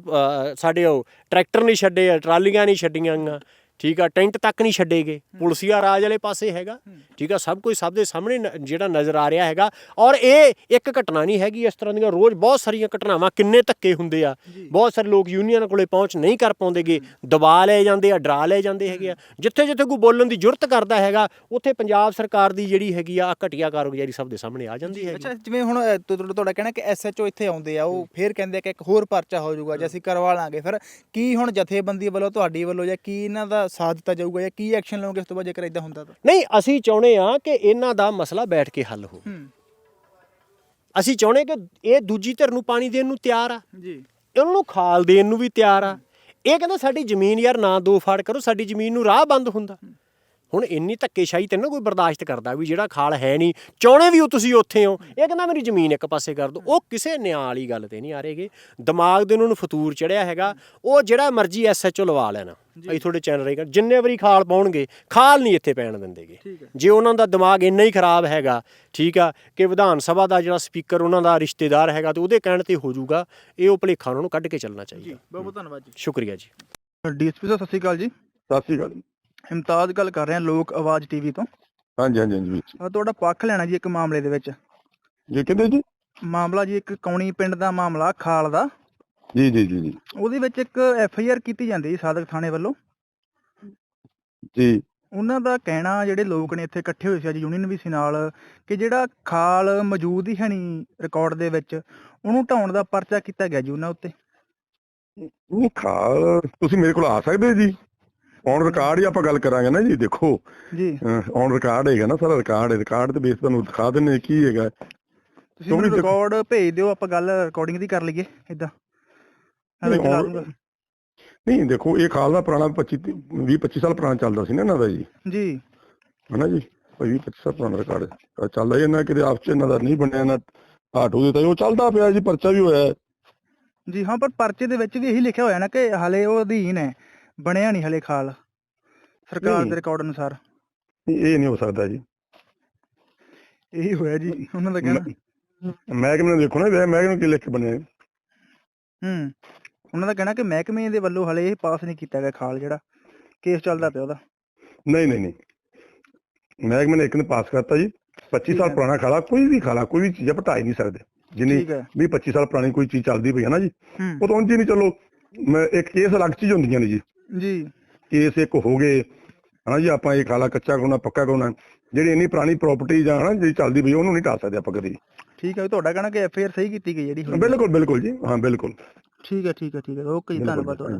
S3: ਸਾਡੇ ਉਹ ਟਰੈਕਟਰ ਨਹੀਂ ਛੱਡੇ ਟਰਾਲੀਆਂ ਨਹੀਂ ਛੱਡੀਆਂ ਗੀਆਂ ਠੀਕ ਆ ਟੈਂਟ ਤੱਕ ਨਹੀਂ ਛੱਡੇਗੇ। ਪੁਲਸੀਆ ਰਾਜ ਵਾਲੇ ਪਾਸੇ ਹੈਗਾ। ਠੀਕ ਆ ਸਭ ਕੁਝ ਸਭ ਦੇ ਸਾਹਮਣੇ ਜਿਹੜਾ ਨਜ਼ਰ ਆ ਰਿਹਾ ਹੈਗਾ। ਔਰ ਇਹ ਇੱਕ ਘਟਨਾ ਨਹੀਂ ਹੈਗੀ ਇਸ ਤਰ੍ਹਾਂ ਦੀਆਂ ਰੋਜ਼ ਬਹੁਤ ਸਾਰੀਆਂ ਘਟਨਾਵਾਂ ਕਿੰਨੇ ਧੱਕੇ ਹੁੰਦੇ ਆ। ਬਹੁਤ ਸਾਰੇ ਲੋਕ ਯੂਨੀਅਨ ਕੋਲੇ ਪਹੁੰਚ ਨਹੀਂ ਕਰ ਪਾਉਂਦੇਗੇ ਦਬਾ ਲਏ ਜਾਂਦੇ ਆ ਡਰਾ ਲਏ ਜਾਂਦੇ ਹੈਗੇ ਆ। ਜਿੱਥੇ ਜਿੱਥੇ ਕੋਈ ਬੋਲਣ ਦੀ ਜੁਰਤ ਕਰਦਾ ਹੈਗਾ ਉੱਥੇ ਪੰਜਾਬ ਸਰਕਾਰ ਦੀ ਜਿਹੜੀ ਹੈਗੀ ਆ ਘਟੀਆ ਕਾਰਗੁਜ਼ਾਰੀ ਸਭ ਦੇ ਸਾਹਮਣੇ ਆ ਜਾਂਦੀ ਹੈਗੀ।
S2: ਅੱਛਾ ਜਿਵੇਂ ਹੁਣ ਤੁਹਾਡਾ ਕਹਿਣਾ ਕਿ ਐਸਐਚਓ ਇੱਥੇ ਆਉਂਦੇ ਆ ਉਹ ਫੇਰ ਕਹਿੰਦੇ ਆ ਕਿ ਇੱਕ ਹੋਰ ਪਰਚਾ ਹੋ ਜਾਊਗਾ ਜੇ ਅਸੀਂ ਕਰਵਾ ਲਾਂਗੇ। ਫਿਰ ਕੀ ਹੁਣ ਜਥੇਬੰਦੀ ਵੱਲੋਂ ਤੁਹਾਡੀ ਵੱਲੋਂ ਜਾਂ ਕੀ ਇਹਨਾਂ ਦਾ ਸਾਥ ਦਿੱਤਾ ਜਾਊਗਾ ਜਾਂ ਕੀ ਐਕਸ਼ਨ ਲਓਗੇ ਇਸ ਤੋਂ ਬਾਅਦ ਜੇਕਰ ਇਦਾਂ ਹੁੰਦਾ ਤਾਂ?
S3: ਨਹੀਂ ਅਸੀਂ ਚਾਹੁੰਦੇ ਆ ਕਿ ਇਹਨਾਂ ਦਾ ਮਸਲਾ ਬੈਠ ਕੇ ਹੱਲ ਹੋ
S2: ਹੂੰ।
S3: ਅਸੀਂ ਚਾਹੁੰਦੇ ਕਿ ਇਹ ਦੂਜੀ ਧਿਰ ਨੂੰ ਪਾਣੀ ਦੇਣ ਨੂੰ ਤਿਆਰ ਆ।
S2: ਜੀ।
S3: ਉਹਨੂੰ ਖਾਲ ਦੇਣ ਨੂੰ ਵੀ ਤਿਆਰ ਆ। ਇਹ ਕਹਿੰਦਾ ਸਾਡੀ ਜ਼ਮੀਨ ਯਾਰ ਨਾ ਦੋ ਫਾੜ ਕਰੋ ਸਾਡੀ ਜ਼ਮੀਨ ਨੂੰ ਰਾਹ ਬੰਦ ਹੁੰਦਾ। ਹੁਣ ਇੰਨੀ ਧੱਕੇਸ਼ਾਹੀ ਤੇ ਨਾ ਕੋਈ ਬਰਦਾਸ਼ਤ ਕਰਦਾ ਵੀ ਜਿਹੜਾ ਖਾਲ ਹੈ ਨਹੀਂ ਚਾਹੁੰਦੇ ਵੀ ਉਹ ਤੁਸੀਂ ਉੱਥੇ ਹੋ। ਇਹ ਕਹਿੰਦਾ ਮੇਰੀ ਜ਼ਮੀਨ ਇੱਕ ਪਾਸੇ ਕਰ ਦਿਓ। ਉਹ ਕਿਸੇ ਨਿਆਂ ਵਾਲੀ ਗੱਲ ਤੇ ਨਹੀਂ ਆ ਰਹੇਗੇ ਦਿਮਾਗ ਦੇ ਉਹਨਾਂ ਨੂੰ ਫਤੂਰ ਚੜਿਆ ਹੈਗਾ। ਉਹ ਜਿਹੜਾ ਮਰਜ਼ੀ ਐਸਐਚਓ ਲਵਾ ਲੈਣਾ। ਅਸੀਂ ਤੁਹਾਡੇ ਚੈਨਲ ਰਹੇਗਾ ਜਿੰਨੇ ਵਾਰੀ ਖਾਲ ਪਾਉਣਗੇ ਖਾਲ ਨਹੀਂ ਇੱਥੇ ਪੈਣ ਦਿੰਦੇਗੇ। ਜੇ ਉਹਨਾਂ ਦਾ ਦਿਮਾਗ ਇੰਨਾ ਹੀ ਖਰਾਬ ਹੈਗਾ ਠੀਕ ਆ ਕਿ ਵਿਧਾਨ ਸਭਾ ਦਾ ਜਿਹੜਾ ਸਪੀਕਰ ਉਹਨਾਂ ਦਾ ਰਿਸ਼ਤੇਦਾਰ ਹੈਗਾ ਤੇ ਉਹਦੇ ਕਹਿਣ ਤੇ ਹੋ ਜਾਊਗਾ ਇਹ ਉਹ ਭਲੇਖਾ ਉਹਨਾਂ ਨੂੰ ਕੱਢ ਕੇ ਚੱਲਣਾ ਚਾਹੀਦਾ।
S2: ਬਹੁਤ ਬਹੁਤ ਧੰਨਵਾਦ ਜੀ।
S3: ਸ਼ੁਕਰੀਆ ਜੀ।
S2: ਡੀਐਸਪੀ ਸਾਹਿਬ ਸਤਿ ਸ਼੍ਰੀ ਅਕਾਲ ਜੀ।
S4: ਸਤਿ ਸ਼੍ਰੀ ਅਕਾਲ ਜੀ।
S2: ਹਿਮਤਾਜ ਗੱਲ ਕਰ ਰਹੇ ਲੋਕ ਆਵਾਜ਼ ਟੀਵੀ ਤੋਂ।
S4: ਹਾਂਜੀ ਹਾਂਜੀ ਹਾਂਜੀ ਵੀਰ ਜੀ।
S2: ਤੁਹਾਡਾ ਪੱਖ ਲੈਣਾ ਜੀ ਇੱਕ ਮਾਮਲੇ ਦੇ ਵਿੱਚ।
S4: ਜੀ ਕਹਿੰਦੇ ਜੀ?
S2: ਮਾਮਲਾ ਜੀ ਇੱਕ ਕੌਣੀ ਪਿੰਡ ਦਾ ਮਾਮਲਾ ਖਾਲ ਦਾ।
S4: ਜੀ ਜੀ ਜੀ ਜੀ।
S2: ਉਹਦੇ ਵਿੱਚ ਇੱਕ ਐਫ ਆਈ ਆਰ ਕੀਤੀ ਜਾਂਦੀ ਜੀ ਸਾਦਕ ਥਾਣੇ ਵੱਲੋਂ।
S4: ਜੀ।
S2: ਉਹਨਾਂ ਦਾ ਕਹਿਣਾ ਜਿਹੜੇ ਲੋਕ ਨੇ ਇੱਥੇ ਇਕੱਠੇ ਹੋਏ ਸੀ ਅੱਜ ਯੂਨੀਅਨ ਵੀ ਸੀ ਨਾਲ ਕਿ ਜਿਹੜਾ ਖਾਲ ਮੌਜੂਦ ਹੀ ਹੈ ਨਹੀਂ ਰਿਕਾਰਡ ਦੇ ਵਿੱਚ ਉਹਨੂੰ ਢਾਉਣ ਦਾ ਪਰਚਾ ਕੀਤਾ ਗਿਆ ਜੀ ਉਹਨਾਂ ਉੱਤੇ।
S4: ਉਹ ਖਾਲ ਤੁਸੀਂ ਮੇਰੇ ਕੋਲ ਆ ਸਕਦੇ ਜੀ? ਔਨ ਰਿਕਾਰਡ ਹੀ ਆਪਾਂ ਗੱਲ ਕਰਾਂਗੇ ਨਾ ਜੀ ਦੇਖੋ।
S2: ਜੀ।
S4: ਔਨ ਰਿਕਾਰਡ ਹੈਗਾ ਨਾ ਸਾਰਾ ਰਿਕਾਰਡ ਹੈ ਰਿਕਾਰਡ ਤੇ ਬੇਸ ਤੁਹਾਨੂੰ ਦਿਖਾ ਦਿੰਨੇ ਕੀ ਹੈਗਾ।
S2: ਤੁਸੀਂ ਮੈਨੂੰ ਰਿਕਾਰਡ ਭੇਜ ਦਿਓ ਆਪਾਂ ਗੱਲ ਰਿਕਾਰਡਿੰਗ ਦੀ ਕਰ ਲਈਏ ਇਦਾਂ
S4: ਨਹੀਂ, ਦੇਖੋ ਇਹ ਖਾਲ ਦਾ ਪੁਰਾਣਾ 25 20 25 ਸਾਲ ਪੁਰਾਣਾ ਚੱਲਦਾ ਸੀ ਨਾ ਇਹਨਾਂ ਦਾ ਜੀ।
S2: ਜੀ।
S4: ਹਨਾ ਜੀ? 20 25 ਸਾਲ ਪੁਰਾਣਾ ਰਿਕਾਰਡ ਚੱਲਦਾ ਇਹਨਾਂ ਕਿਤੇ ਆਪਸ ਚ ਇਹਨਾਂ ਦਾ ਨਹੀਂ ਬਣਿਆ ਨਾ ਆਟੋ ਦੇ ਤਾਂ ਉਹ ਚੱਲਦਾ ਪਿਆ ਜੀ ਪਰਚਾ ਵੀ ਹੋਇਆ।
S2: ਜੀ ਹਾਂ ਪਰ ਪਰਚੇ ਦੇ ਵਿੱਚ ਵੀ ਇਹੀ ਲਿਖਿਆ ਹੋਇਆ ਨਾ ਕਿ ਹਲੇ ਉਹ ਅਧੀਨ ਹੈ। ਬਣਿਆ ਨਹੀਂ ਹਲੇ ਖਾਲ। ਸਰਕਾਰ। ਦੇ ਰਿਕਾਰਡ ਅਨੁਸਾਰ।
S4: ਇਹ ਨਹੀਂ ਹੋ ਸਕਦਾ ਜੀ।
S2: ਇਹੀ ਹੋਇਆ ਜੀ ਉਹਨਾਂ ਦਾ ਕਹਿਣਾ।
S4: ਮਹਿਕਮੇ ਨੂੰ ਦੇਖੋ ਨਾ ਇਹ ਮਹਿਕਮੇ ਕੀ ਲਿਖ ਕੇ ਬਣਿਆ ਹੈ।
S2: ਉਹਨਾਂ ਦਾ ਕਹਿਣਾ ਕਿ ਮਹਿਕਮੇ ਦੇ ਵੱਲੋਂ ਹਲੇ ਇਹ ਪਾਸ ਨਹੀਂ ਕੀਤਾ ਗਿਆ ਖਾਲ ਜਿਹੜਾ ਕੇਸ ਚੱਲਦਾ ਪਿਆ ਉਹਦਾ।
S4: ਨਹੀਂ ਨਹੀਂ ਨਹੀਂ। ਮਹਿਕਮੇ ਨੇ ਇੱਕ ਨੇ ਪਾਸ ਕਰਤਾ ਜੀ 25
S2: ਠੀਕ
S4: ਸਾਲ। ਪੁਰਾਣਾ ਖਾਲਾ ਕੋਈ ਵੀ ਖਾਲਾ ਕੋਈ ਵੀ ਚੀਜ਼ ਪਟਾ ਹੀ ਨਹੀਂ ਸਕਦੇ। ਜਿੰਨੀ 20 25 ਸਾਲ ਪੁਰਾਣੀ ਕੋਈ ਚੀਜ਼ ਚੱਲਦੀ ਪਈ ਹੈ ਨਾ ਜੀ ਉਹ ਤਾਂ ਉਂਝ ਹੀ ਨਹੀਂ ਚਲੋ ਮੈਂ ਇੱਕ ਕੇਸ ਅਲੱਗ ਚੀਜ਼ ਹੁੰਦੀਆਂ ਨੇ ਜੀ।
S2: ਜੀ।
S4: ਕੇਸ ਇੱਕ ਹੋ ਗਏ। ਹਨਾ ਜੀ ਆਪਾਂ ਇਹ ਖਾਲਾ ਕੱਚਾ ਕੋਨਾ ਪੱਕਾ ਕੋਨਾ ਜਿਹੜੀ ਇੰਨੀ ਪੁਰਾਣੀ ਪ੍ਰਾਪਰਟੀ ਜਾਂ ਹਨਾ ਜਿਹੜੀ ਚੱਲਦੀ ਪਈ ਉਹਨੂੰ ਨਹੀਂ ਢਾ ਸਕਦੇ ਆਪਾਂ ਕਦੀ।
S2: ਠੀਕ ਹੈ ਤੁਹਾਡਾ ਕਹਿਣਾ ਕਿ ਐਫ ਆਈ ਆਰ ਸਹੀ ਕੀਤੀ ਗਈ ਜਿਹੜੀ।
S4: ਬਿਲਕੁਲ ਬਿਲਕੁਲ ਜੀ। ਹਾਂ ਬਿਲਕੁਲ।
S2: ਠੀਕ ਹੈ ਠੀਕ ਹੈ ਠੀਕ ਹੈ। ਓਕੇ ਜੀ ਧੰਨਵਾਦ ਤੁਹਾਡਾ।